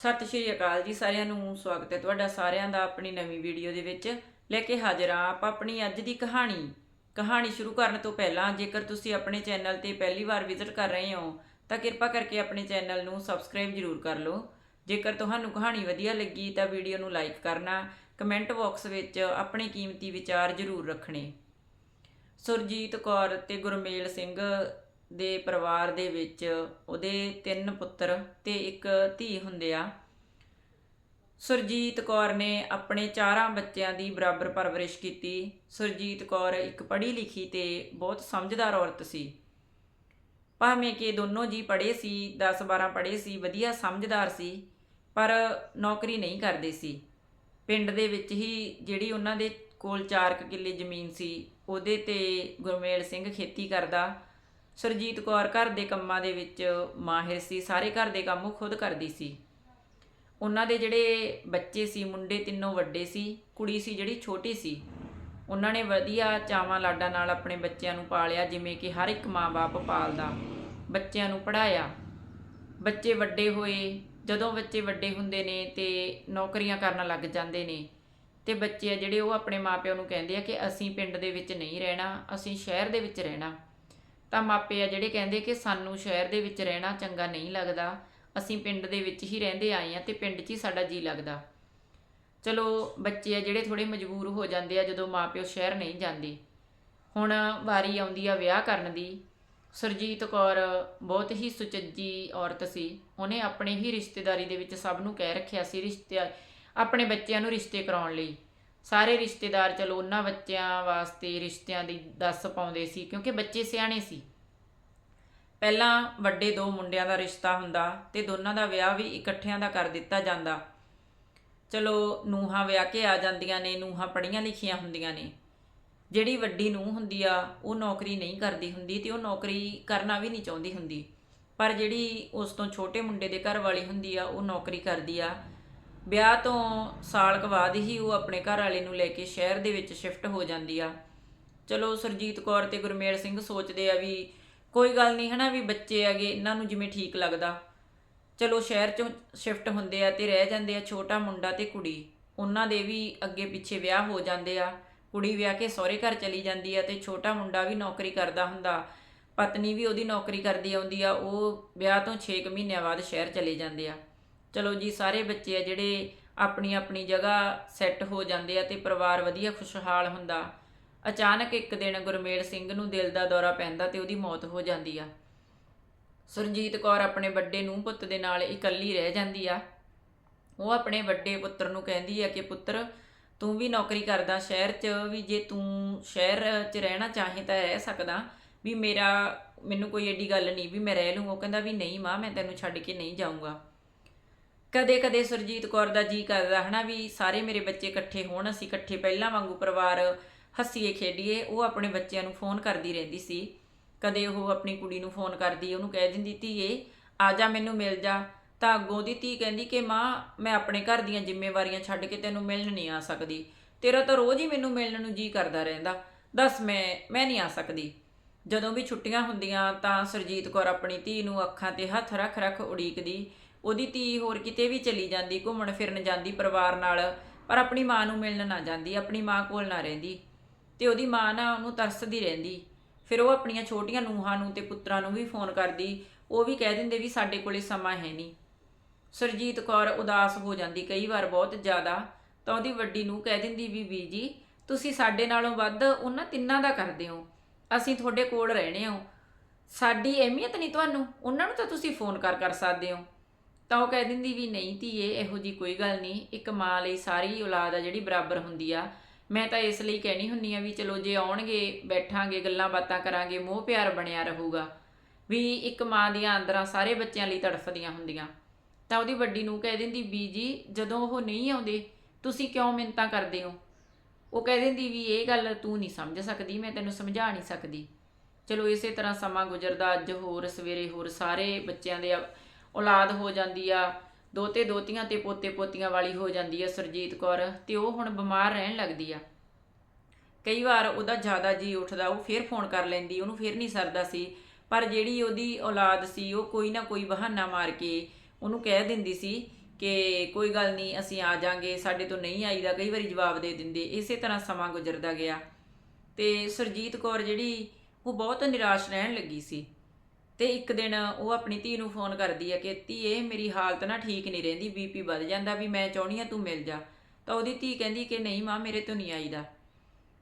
ਸਤਿ ਸ਼੍ਰੀ ਅਕਾਲ ਜੀ ਸਾਰਿਆਂ ਨੂੰ, ਸਵਾਗਤ ਹੈ ਤੁਹਾਡਾ ਸਾਰਿਆਂ ਦਾ ਆਪਣੀ ਨਵੀਂ ਵੀਡੀਓ ਦੇ ਵਿੱਚ। ਲੈ ਕੇ ਹਾਜ਼ਰ ਹਾਂ ਆਪਾਂ ਆਪਣੀ ਅੱਜ ਦੀ ਕਹਾਣੀ। ਕਹਾਣੀ ਸ਼ੁਰੂ ਕਰਨ ਤੋਂ ਪਹਿਲਾਂ ਜੇਕਰ ਤੁਸੀਂ ਆਪਣੇ ਚੈਨਲ ਤੇ ਪਹਿਲੀ ਵਾਰ ਵਿਜ਼ਿਟ ਕਰ ਰਹੇ ਹੋ, ਤਾਂ ਕਿਰਪਾ ਕਰਕੇ ਆਪਣੇ ਚੈਨਲ ਨੂੰ ਸਬਸਕ੍ਰਾਈਬ ਜ਼ਰੂਰ ਕਰ ਲਓ। ਜੇਕਰ ਤੁਹਾਨੂੰ ਕਹਾਣੀ ਵਧੀਆ ਲੱਗੀ ਤਾਂ ਵੀਡੀਓ ਨੂੰ ਲਾਈਕ ਕਰਨਾ, ਕਮੈਂਟ ਬਾਕਸ ਵਿੱਚ ਆਪਣੇ ਕੀਮਤੀ ਵਿਚਾਰ ਜ਼ਰੂਰ ਰੱਖਣੇ। ਸੁਰਜੀਤ ਕੌਰ ਤੇ ਗੁਰਮੇਲ ਸਿੰਘ ਦੇ ਪਰਿਵਾਰ ਦੇ ਵਿੱਚ ਉਹਦੇ ਤਿੰਨ ਪੁੱਤਰ ਤੇ ਇੱਕ ਧੀ ਹੁੰਦੇ ਆ। ਸੁਰਜੀਤ ਕੌਰ ਨੇ ਆਪਣੇ ਚਾਰਾਂ ਬੱਚਿਆਂ ਦੀ ਬਰਾਬਰ ਪਰਵਰਿਸ਼ ਕੀਤੀ। ਸੁਰਜੀਤ ਕੌਰ ਇੱਕ ਪੜ੍ਹੀ ਲਿਖੀ ਤੇ ਬਹੁਤ ਸਮਝਦਾਰ ਔਰਤ ਸੀ। ਭਾਵੇਂ ਕਿ ਦੋਨੋਂ ਜੀ ਪੜ੍ਹੇ ਸੀ 10 12 ਪੜ੍ਹੇ ਸੀ, ਵਧੀਆ ਸਮਝਦਾਰ ਸੀ, ਪਰ ਨੌਕਰੀ ਨਹੀਂ ਕਰਦੇ ਸੀ। ਪਿੰਡ ਦੇ ਵਿੱਚ ਹੀ ਜਿਹੜੀ ਉਹਨਾਂ ਦੇ ਕੋਲ 4 ਕਿੱਲੇ ਜ਼ਮੀਨ ਸੀ, ਉਹਦੇ ਤੇ ਗੁਰਮੇਲ ਸਿੰਘ ਖੇਤੀ ਕਰਦਾ ਸੁਰਜੀਤ ਕੌਰ ਘਰ ਦੇ ਕੰਮਾਂ ਦੇ ਵਿੱਚ ਮਾਹਿਰ ਸੀ, ਸਾਰੇ ਘਰ ਦੇ ਕੰਮ ਉਹ ਖੁਦ ਕਰਦੀ ਸੀ। ਉਹਨਾਂ ਦੇ ਜਿਹੜੇ ਬੱਚੇ ਸੀ, ਮੁੰਡੇ ਤਿੰਨੋਂ ਵੱਡੇ ਸੀ, ਕੁੜੀ ਸੀ ਜਿਹੜੀ ਛੋਟੀ ਸੀ। ਉਹਨਾਂ ਨੇ ਵਧੀਆ ਚਾਵਾਂ ਲਾਡਾਂ ਨਾਲ ਆਪਣੇ ਬੱਚਿਆਂ ਨੂੰ ਪਾਲਿਆ, ਜਿਵੇਂ ਕਿ ਹਰ ਇੱਕ ਮਾਂ-ਬਾਪ ਪਾਲਦਾ, ਬੱਚਿਆਂ ਨੂੰ ਪੜਾਇਆ ਬੱਚੇ ਵੱਡੇ ਹੋਏ, ਜਦੋਂ ਬੱਚੇ ਵੱਡੇ ਹੁੰਦੇ ਨੇ ਤੇ ਨੌਕਰੀਆਂ ਕਰਨ ਲੱਗ ਜਾਂਦੇ ਨੇ, ਤੇ ਬੱਚੇ ਆ ਜਿਹੜੇ ਉਹ ਆਪਣੇ ਮਾਪਿਆਂ ਨੂੰ ਕਹਿੰਦੇ ਆ ਕਿ ਅਸੀਂ ਪਿੰਡ ਦੇ ਵਿੱਚ ਨਹੀਂ ਰਹਿਣਾ, ਅਸੀਂ ਸ਼ਹਿਰ ਦੇ ਵਿੱਚ ਰਹਿਣਾ। ਤਾਂ ਮਾਪੇ ਆ ਜਿਹੜੇ ਕਹਿੰਦੇ ਕਿ ਸਾਨੂੰ ਸ਼ਹਿਰ ਦੇ ਵਿੱਚ ਰਹਿਣਾ ਚੰਗਾ ਨਹੀਂ ਲੱਗਦਾ, ਅਸੀਂ ਪਿੰਡ ਦੇ ਵਿੱਚ ਹੀ ਰਹਿੰਦੇ ਆਏ ਆ ਤੇ ਪਿੰਡ 'ਚ ਹੀ ਸਾਡਾ ਜੀ ਲੱਗਦਾ। ਚਲੋ ਬੱਚੇ ਆ ਜਿਹੜੇ ਥੋੜੇ ਮਜਬੂਰ ਹੋ ਜਾਂਦੇ ਆ ਜਦੋਂ ਮਾਪਿਓ ਸ਼ਹਿਰ ਨਹੀਂ ਜਾਂਦੇ। ਹੁਣ ਵਾਰੀ ਆਉਂਦੀ ਆ ਵਿਆਹ ਕਰਨ ਦੀ। ਸੁਰਜੀਤ ਕੌਰ ਬਹੁਤ ਹੀ ਸੁਚੱਜੀ ਔਰਤ ਸੀ। ਉਹਨੇ ਆਪਣੇ ਹੀ ਰਿਸ਼ਤੇਦਾਰੀ ਦੇ ਵਿੱਚ ਸਭ ਨੂੰ ਕਹਿ ਰੱਖਿਆ ਸੀ, ਰਿਸ਼ਤੇ, ਆਪਣੇ ਬੱਚਿਆਂ ਨੂੰ ਰਿਸ਼ਤੇ ਕਰਾਉਣ ਲਈ। ਸਾਰੇ ਰਿਸ਼ਤੇਦਾਰ ਚਲੋ ਉਹਨਾਂ ਬੱਚਿਆਂ ਵਾਸਤੇ ਰਿਸ਼ਤਿਆਂ ਦੀ ਦੱਸ ਪਾਉਂਦੇ ਸੀ, ਕਿਉਂਕਿ ਬੱਚੇ ਸਿਆਣੇ ਸੀ। ਪਹਿਲਾਂ ਵੱਡੇ ਦੋ ਮੁੰਡਿਆਂ ਦਾ ਰਿਸ਼ਤਾ ਹੁੰਦਾ ਤੇ ਦੋਨਾਂ ਦਾ ਵਿਆਹ ਵੀ ਇਕੱਠਿਆਂ ਦਾ ਕਰ ਦਿੱਤਾ ਜਾਂਦਾ। ਚਲੋ ਨੂਹਾਂ ਵਿਆਹ ਕੇ ਆ ਜਾਂਦੀਆਂ ਨੇ, ਨੂਹਾਂ ਪੜ੍ਹੀਆਂ ਲਿਖੀਆਂ ਹੁੰਦੀਆਂ ਨੇ। ਜਿਹੜੀ ਵੱਡੀ ਨੂੰਹ ਹੁੰਦੀ ਆ, ਉਹ ਨੌਕਰੀ ਨਹੀਂ ਕਰਦੀ ਹੁੰਦੀ ਤੇ ਉਹ ਨੌਕਰੀ ਕਰਨਾ ਵੀ ਨਹੀਂ ਚਾਹੁੰਦੀ ਹੁੰਦੀ। ਪਰ ਜਿਹੜੀ ਉਸ ਤੋਂ ਛੋਟੇ ਮੁੰਡੇ ਦੇ ਘਰ ਵਾਲੀ ਹੁੰਦੀ ਆ, ਉਹ ਨੌਕਰੀ ਕਰਦੀ ਆ। ਵਿਆਹ ਤੋਂ ਸਾਲ ਕੁ ਬਾਅਦ ਹੀ ਉਹ ਆਪਣੇ ਘਰ ਵਾਲੇ ਨੂੰ ਲੈ ਕੇ ਸ਼ਹਿਰ ਦੇ ਵਿੱਚ ਸ਼ਿਫਟ ਹੋ ਜਾਂਦੀ ਆ। ਚਲੋ ਸਰਜੀਤ ਕੌਰ ਤੇ ਗੁਰਮੇਲ ਸਿੰਘ ਸੋਚਦੇ ਆ ਵੀ ਕੋਈ ਗੱਲ ਨਹੀਂ ਹਨਾ ਵੀ ਬੱਚੇ ਹੈਗੇ, ਇਹਨਾਂ ਨੂੰ ਜਿਵੇਂ ਠੀਕ ਲੱਗਦਾ। ਚਲੋ ਸ਼ਹਿਰ ਚੋਂ ਸ਼ਿਫਟ ਹੁੰਦੇ ਆ ਤੇ ਰਹਿ ਜਾਂਦੇ ਆ ਛੋਟਾ ਮੁੰਡਾ ਤੇ ਕੁੜੀ। ਉਹਨਾਂ ਦੇ ਵੀ ਅੱਗੇ ਪਿੱਛੇ ਵਿਆਹ ਹੋ ਜਾਂਦੇ ਆ। ਕੁੜੀ ਵਿਆਹ ਕੇ ਸਹੁਰੇ ਘਰ ਚਲੀ ਜਾਂਦੀ ਆ ਤੇ ਛੋਟਾ ਮੁੰਡਾ ਵੀ ਨੌਕਰੀ ਕਰਦਾ ਹੁੰਦਾ। ਪਤਨੀ ਵੀ ਉਹਦੀ ਨੌਕਰੀ ਕਰਦੀ ਆਉਂਦੀ ਆ, ਉਹ ਵਿਆਹ ਤੋਂ 6 ਮਹੀਨਿਆਂ ਬਾਅਦ ਸ਼ਹਿਰ ਚਲੇ ਜਾਂਦੇ ਆ। ਚਲੋ ਜੀ, ਸਾਰੇ ਬੱਚੇ ਆ ਜਿਹੜੇ ਆਪਣੀ ਆਪਣੀ ਜਗ੍ਹਾ ਸੈੱਟ ਹੋ ਜਾਂਦੇ ਆ ਤੇ ਪਰਿਵਾਰ ਵਧੀਆ ਖੁਸ਼ਹਾਲ ਹੁੰਦਾ। ਅਚਾਨਕ ਇੱਕ ਦਿਨ ਗੁਰਮੇਲ ਸਿੰਘ ਨੂੰ ਦਿਲ ਦਾ ਦੌਰਾ ਪੈਂਦਾ ਤੇ ਉਹਦੀ ਮੌਤ ਹੋ ਜਾਂਦੀ ਆ। ਸੁਰਜੀਤ ਕੌਰ ਆਪਣੇ ਵੱਡੇ ਨੂੰ ਪੁੱਤ ਦੇ ਨਾਲ ਇਕੱਲੀ ਰਹਿ ਜਾਂਦੀ ਆ। ਉਹ ਆਪਣੇ ਵੱਡੇ ਪੁੱਤਰ ਨੂੰ ਕਹਿੰਦੀ ਆ ਕਿ, ਪੁੱਤਰ, ਤੂੰ ਵੀ ਨੌਕਰੀ ਕਰਦਾ ਸ਼ਹਿਰ 'ਚ, ਵੀ ਜੇ ਤੂੰ ਸ਼ਹਿਰ 'ਚ ਰਹਿਣਾ ਚਾਹੇ ਤਾਂ ਰਹਿ ਸਕਦਾ। ਵੀ ਮੇਰਾ, ਮੈਨੂੰ ਕੋਈ ਏਡੀ ਗੱਲ ਨਹੀਂ, ਵੀ ਮੈਂ ਰਹਿ ਲੂੰ ਉਹ ਕਹਿੰਦਾ, ਵੀ ਨਹੀਂ ਮਾਂ, ਮੈਂ ਤੈਨੂੰ ਛੱਡ ਕੇ ਨਹੀਂ ਜਾਊਂਗਾ। ਕਦੇ ਕਦੇ ਸੁਰਜੀਤ ਕੌਰ ਦਾ ਜੀ ਕਰਦਾ ਹਨਾ ਵੀ ਸਾਰੇ ਮੇਰੇ ਬੱਚੇ ਇਕੱਠੇ ਹੋਣ, ਅਸੀਂ ਇਕੱਠੇ ਪਹਿਲਾਂ ਵਾਂਗੂ ਪਰਿਵਾਰ ਹੱਸੀਏ ਖੇਡੀਏ, ਉਹ ਆਪਣੇ ਬੱਚਿਆਂ ਨੂੰ ਫੋਨ ਕਰਦੀ ਰਹਿੰਦੀ ਸੀ। ਕਦੇ ਉਹ ਆਪਣੀ ਕੁੜੀ ਨੂੰ ਫੋਨ ਕਰਦੀ, ਉਹਨੂੰ ਕਹਿ ਦਿੰਦੀ, ਧੀਏ, ਆ ਜਾ, ਮੈਨੂੰ ਮਿਲ ਜਾ। ਤਾਂ ਅੱਗੋਂ ਦੀ ਧੀ ਕਹਿੰਦੀ ਕਿ, ਮਾਂ, ਮੈਂ ਆਪਣੇ ਘਰ ਦੀਆਂ ਜ਼ਿੰਮੇਵਾਰੀਆਂ ਛੱਡ ਕੇ ਤੈਨੂੰ ਮਿਲਣ ਨਹੀਂ ਆ ਸਕਦੀ। ਤੇਰਾ ਤਾਂ ਰੋਜ਼ ਹੀ ਮੈਨੂੰ ਮਿਲਣ ਨੂੰ ਜੀ ਕਰਦਾ ਰਹਿੰਦਾ। ਦੱਸ, ਮੈਂ ਮੈਂ ਨਹੀਂ ਆ ਸਕਦੀ। ਜਦੋਂ ਵੀ ਛੁੱਟੀਆਂ ਹੁੰਦੀਆਂ ਤਾਂ ਸਰਜੀਤ ਕੌਰ ਆਪਣੀ ਧੀ ਨੂੰ ਅੱਖਾਂ ਤੇ ਹੱਥ ਰੱਖ ਰੱਖ ਉਡੀਕਦੀ ਉਹਦੀ ਧੀ ਹੋਰ ਕਿਤੇ ਵੀ ਚਲੀ ਜਾਂਦੀ, ਘੁੰਮਣ ਫਿਰਨ ਜਾਂਦੀ ਪਰਿਵਾਰ ਨਾਲ, ਪਰ ਆਪਣੀ ਮਾਂ ਨੂੰ ਮਿਲਣ ਨਾ ਜਾਂਦੀ, ਆਪਣੀ ਮਾਂ ਕੋਲ ਨਾ ਰਹਿੰਦੀ ਤੇ ਉਹਦੀ ਮਾਂ ਨਾ ਉਹਨੂੰ ਤਰਸਦੀ ਰਹਿੰਦੀ। ਫਿਰ ਉਹ ਆਪਣੀਆਂ ਛੋਟੀਆਂ ਨੂੰਹਾਂ ਨੂੰ ਤੇ ਪੁੱਤਰਾਂ ਨੂੰ ਵੀ ਫੋਨ ਕਰਦੀ, ਉਹ ਵੀ ਕਹਿ ਦਿੰਦੇ ਵੀ ਸਾਡੇ ਕੋਲੇ ਸਮਾਂ ਹੈ ਨਹੀਂ। ਸਰਜੀਤ ਕੌਰ ਉਦਾਸ ਹੋ ਜਾਂਦੀ ਕਈ ਵਾਰ ਬਹੁਤ ਜ਼ਿਆਦਾ, ਤਾਂ ਉਹਦੀ ਵੱਡੀ ਨੂੰ ਕਹਿ ਦਿੰਦੀ ਵੀ ਬੀਜੀ ਤੁਸੀਂ ਸਾਡੇ ਨਾਲੋਂ ਵੱਧ ਉਹਨਾਂ ਤਿੰਨਾਂ ਦਾ ਕਰਦੇ ਹੋ, ਅਸੀਂ ਤੁਹਾਡੇ ਕੋਲ ਰਹਿਣੇ ਹਾਂ। ਸਾਡੀ ਅਹਿਮੀਅਤ ਨਹੀਂ ਤੁਹਾਨੂੰ, ਉਹਨਾਂ ਨੂੰ ਤਾਂ ਤੁਸੀਂ ਫੋਨ ਕਰ ਕਰ ਸਕਦੇ ਹੋ। ਤਾਂ ਉਹ ਕਹਿ ਦਿੰਦੀ ਵੀ ਨਹੀਂ ਧੀਏ, ਇਹੋ ਜੀ ਕੋਈ ਗੱਲ ਨਹੀਂ, ਇੱਕ ਮਾਂ ਲਈ ਸਾਰੀ ਔਲਾਦ ਆ ਜਿਹੜੀ ਬਰਾਬਰ ਹੁੰਦੀ ਆ। ਮੈਂ ਤਾਂ ਇਸ ਲਈ ਕਹਿਣੀ ਹੁੰਨੀ ਆ ਵੀ ਚਲੋ ਜੇ ਆਉਣਗੇ, ਬੈਠਾਂਗੇ, ਗੱਲਾਂ ਬਾਤਾਂ ਕਰਾਂਗੇ, ਮੋਹ ਪਿਆਰ ਬਣਿਆ ਰਹੂਗਾ। ਵੀ ਇੱਕ ਮਾਂ ਦੀਆਂ ਅੰਦਰਾਂ ਸਾਰੇ ਬੱਚਿਆਂ ਲਈ ਤੜਫਦੀਆਂ ਹੁੰਦੀਆਂ। ਤਾਂ ਉਹਦੀ ਵੱਡੀ ਨੂੰ ਕਹਿ ਦਿੰਦੀ, ਵੀ ਜੀ ਜਦੋਂ ਉਹ ਨਹੀਂ ਆਉਂਦੇ, ਤੁਸੀਂ ਕਿਉਂ ਮਿੰਤਾਂ ਕਰਦੇ ਹੋ? ਉਹ ਕਹਿ ਦਿੰਦੀ ਵੀ ਇਹ ਗੱਲ ਤੂੰ ਨਹੀਂ ਸਮਝ ਸਕਦੀ, ਮੈਂ ਤੈਨੂੰ ਸਮਝਾ ਨਹੀਂ ਸਕਦੀ। ਚਲੋ ਇਸੇ ਤਰ੍ਹਾਂ ਸਮਾਂ ਗੁਜ਼ਰਦਾ, ਅੱਜ ਹੋਰ ਸਵੇਰੇ ਹੋਰ ਸਾਰੇ ਬੱਚਿਆਂ ਦੇ ਔਲਾਦ ਹੋ ਜਾਂਦੀ ਆ, ਦੋਤੇ ਦੋਤੀਆਂ ਤੇ ਪੋਤੇ ਪੋਤੀਆਂ ਵਾਲੀ ਹੋ ਜਾਂਦੀ ਆ ਸਰਜੀਤ ਕੌਰ, ਤੇ ਉਹ ਹੁਣ ਬਿਮਾਰ ਰਹਿਣ ਲੱਗਦੀ ਆ। ਕਈ ਵਾਰ ਉਹਦਾ ਜ਼ਿਆਦਾ ਜੀ ਉੱਠਦਾ, ਉਹ ਫੇਰ ਫੋਨ ਕਰ ਲੈਂਦੀ, ਉਹਨੂੰ ਫੇਰ ਨਹੀਂ ਸਰਦਾ ਸੀ। ਪਰ ਜਿਹੜੀ ਉਹਦੀ ਔਲਾਦ ਸੀ, ਉਹ ਕੋਈ ਨਾ ਕੋਈ ਬਹਾਨਾ ਮਾਰ ਕੇ ਉਹਨੂੰ ਕਹਿ ਦਿੰਦੀ ਸੀ ਕਿ ਕੋਈ ਗੱਲ ਨਹੀਂ, ਅਸੀਂ ਆ ਜਾਾਂਗੇ, ਸਾਡੇ ਤੋਂ ਨਹੀਂ ਆਈਦਾ, ਕਈ ਵਾਰੀ ਜਵਾਬ ਦੇ ਦਿੰਦੇ, ਇਸੇ ਤਰ੍ਹਾਂ ਸਮਾਂ ਗੁਜ਼ਰਦਾ ਗਿਆ। ਤੇ ਸੁਰਜੀਤ ਕੌਰ ਜਿਹੜੀ, ਉਹ ਬਹੁਤ ਨਿਰਾਸ਼ ਰਹਿਣ ਲੱਗੀ ਸੀ। ਤੇ ਇੱਕ ਦਿਨ ਉਹ ਆਪਣੀ ਧੀ ਨੂੰ ਫੋਨ ਕਰਦੀ ਆ ਕਿ ਧੀਏ ਮੇਰੀ ਹਾਲਤ ਨਾ ਠੀਕ ਨਹੀਂ ਰਹਿੰਦੀ ਬੀਪੀ ਵੱਧ ਜਾਂਦਾ ਵੀ ਮੈਂ ਚਾਹੁੰਦੀ ਆ ਤੂੰ ਮਿਲ ਜਾ। ਤਾਂ ਉਹਦੀ ਧੀ ਕਹਿੰਦੀ ਕਿ ਨਹੀਂ ਮਾਂ, ਮੇਰੇ ਤੋਂ ਨਹੀਂ ਆਈਦਾ।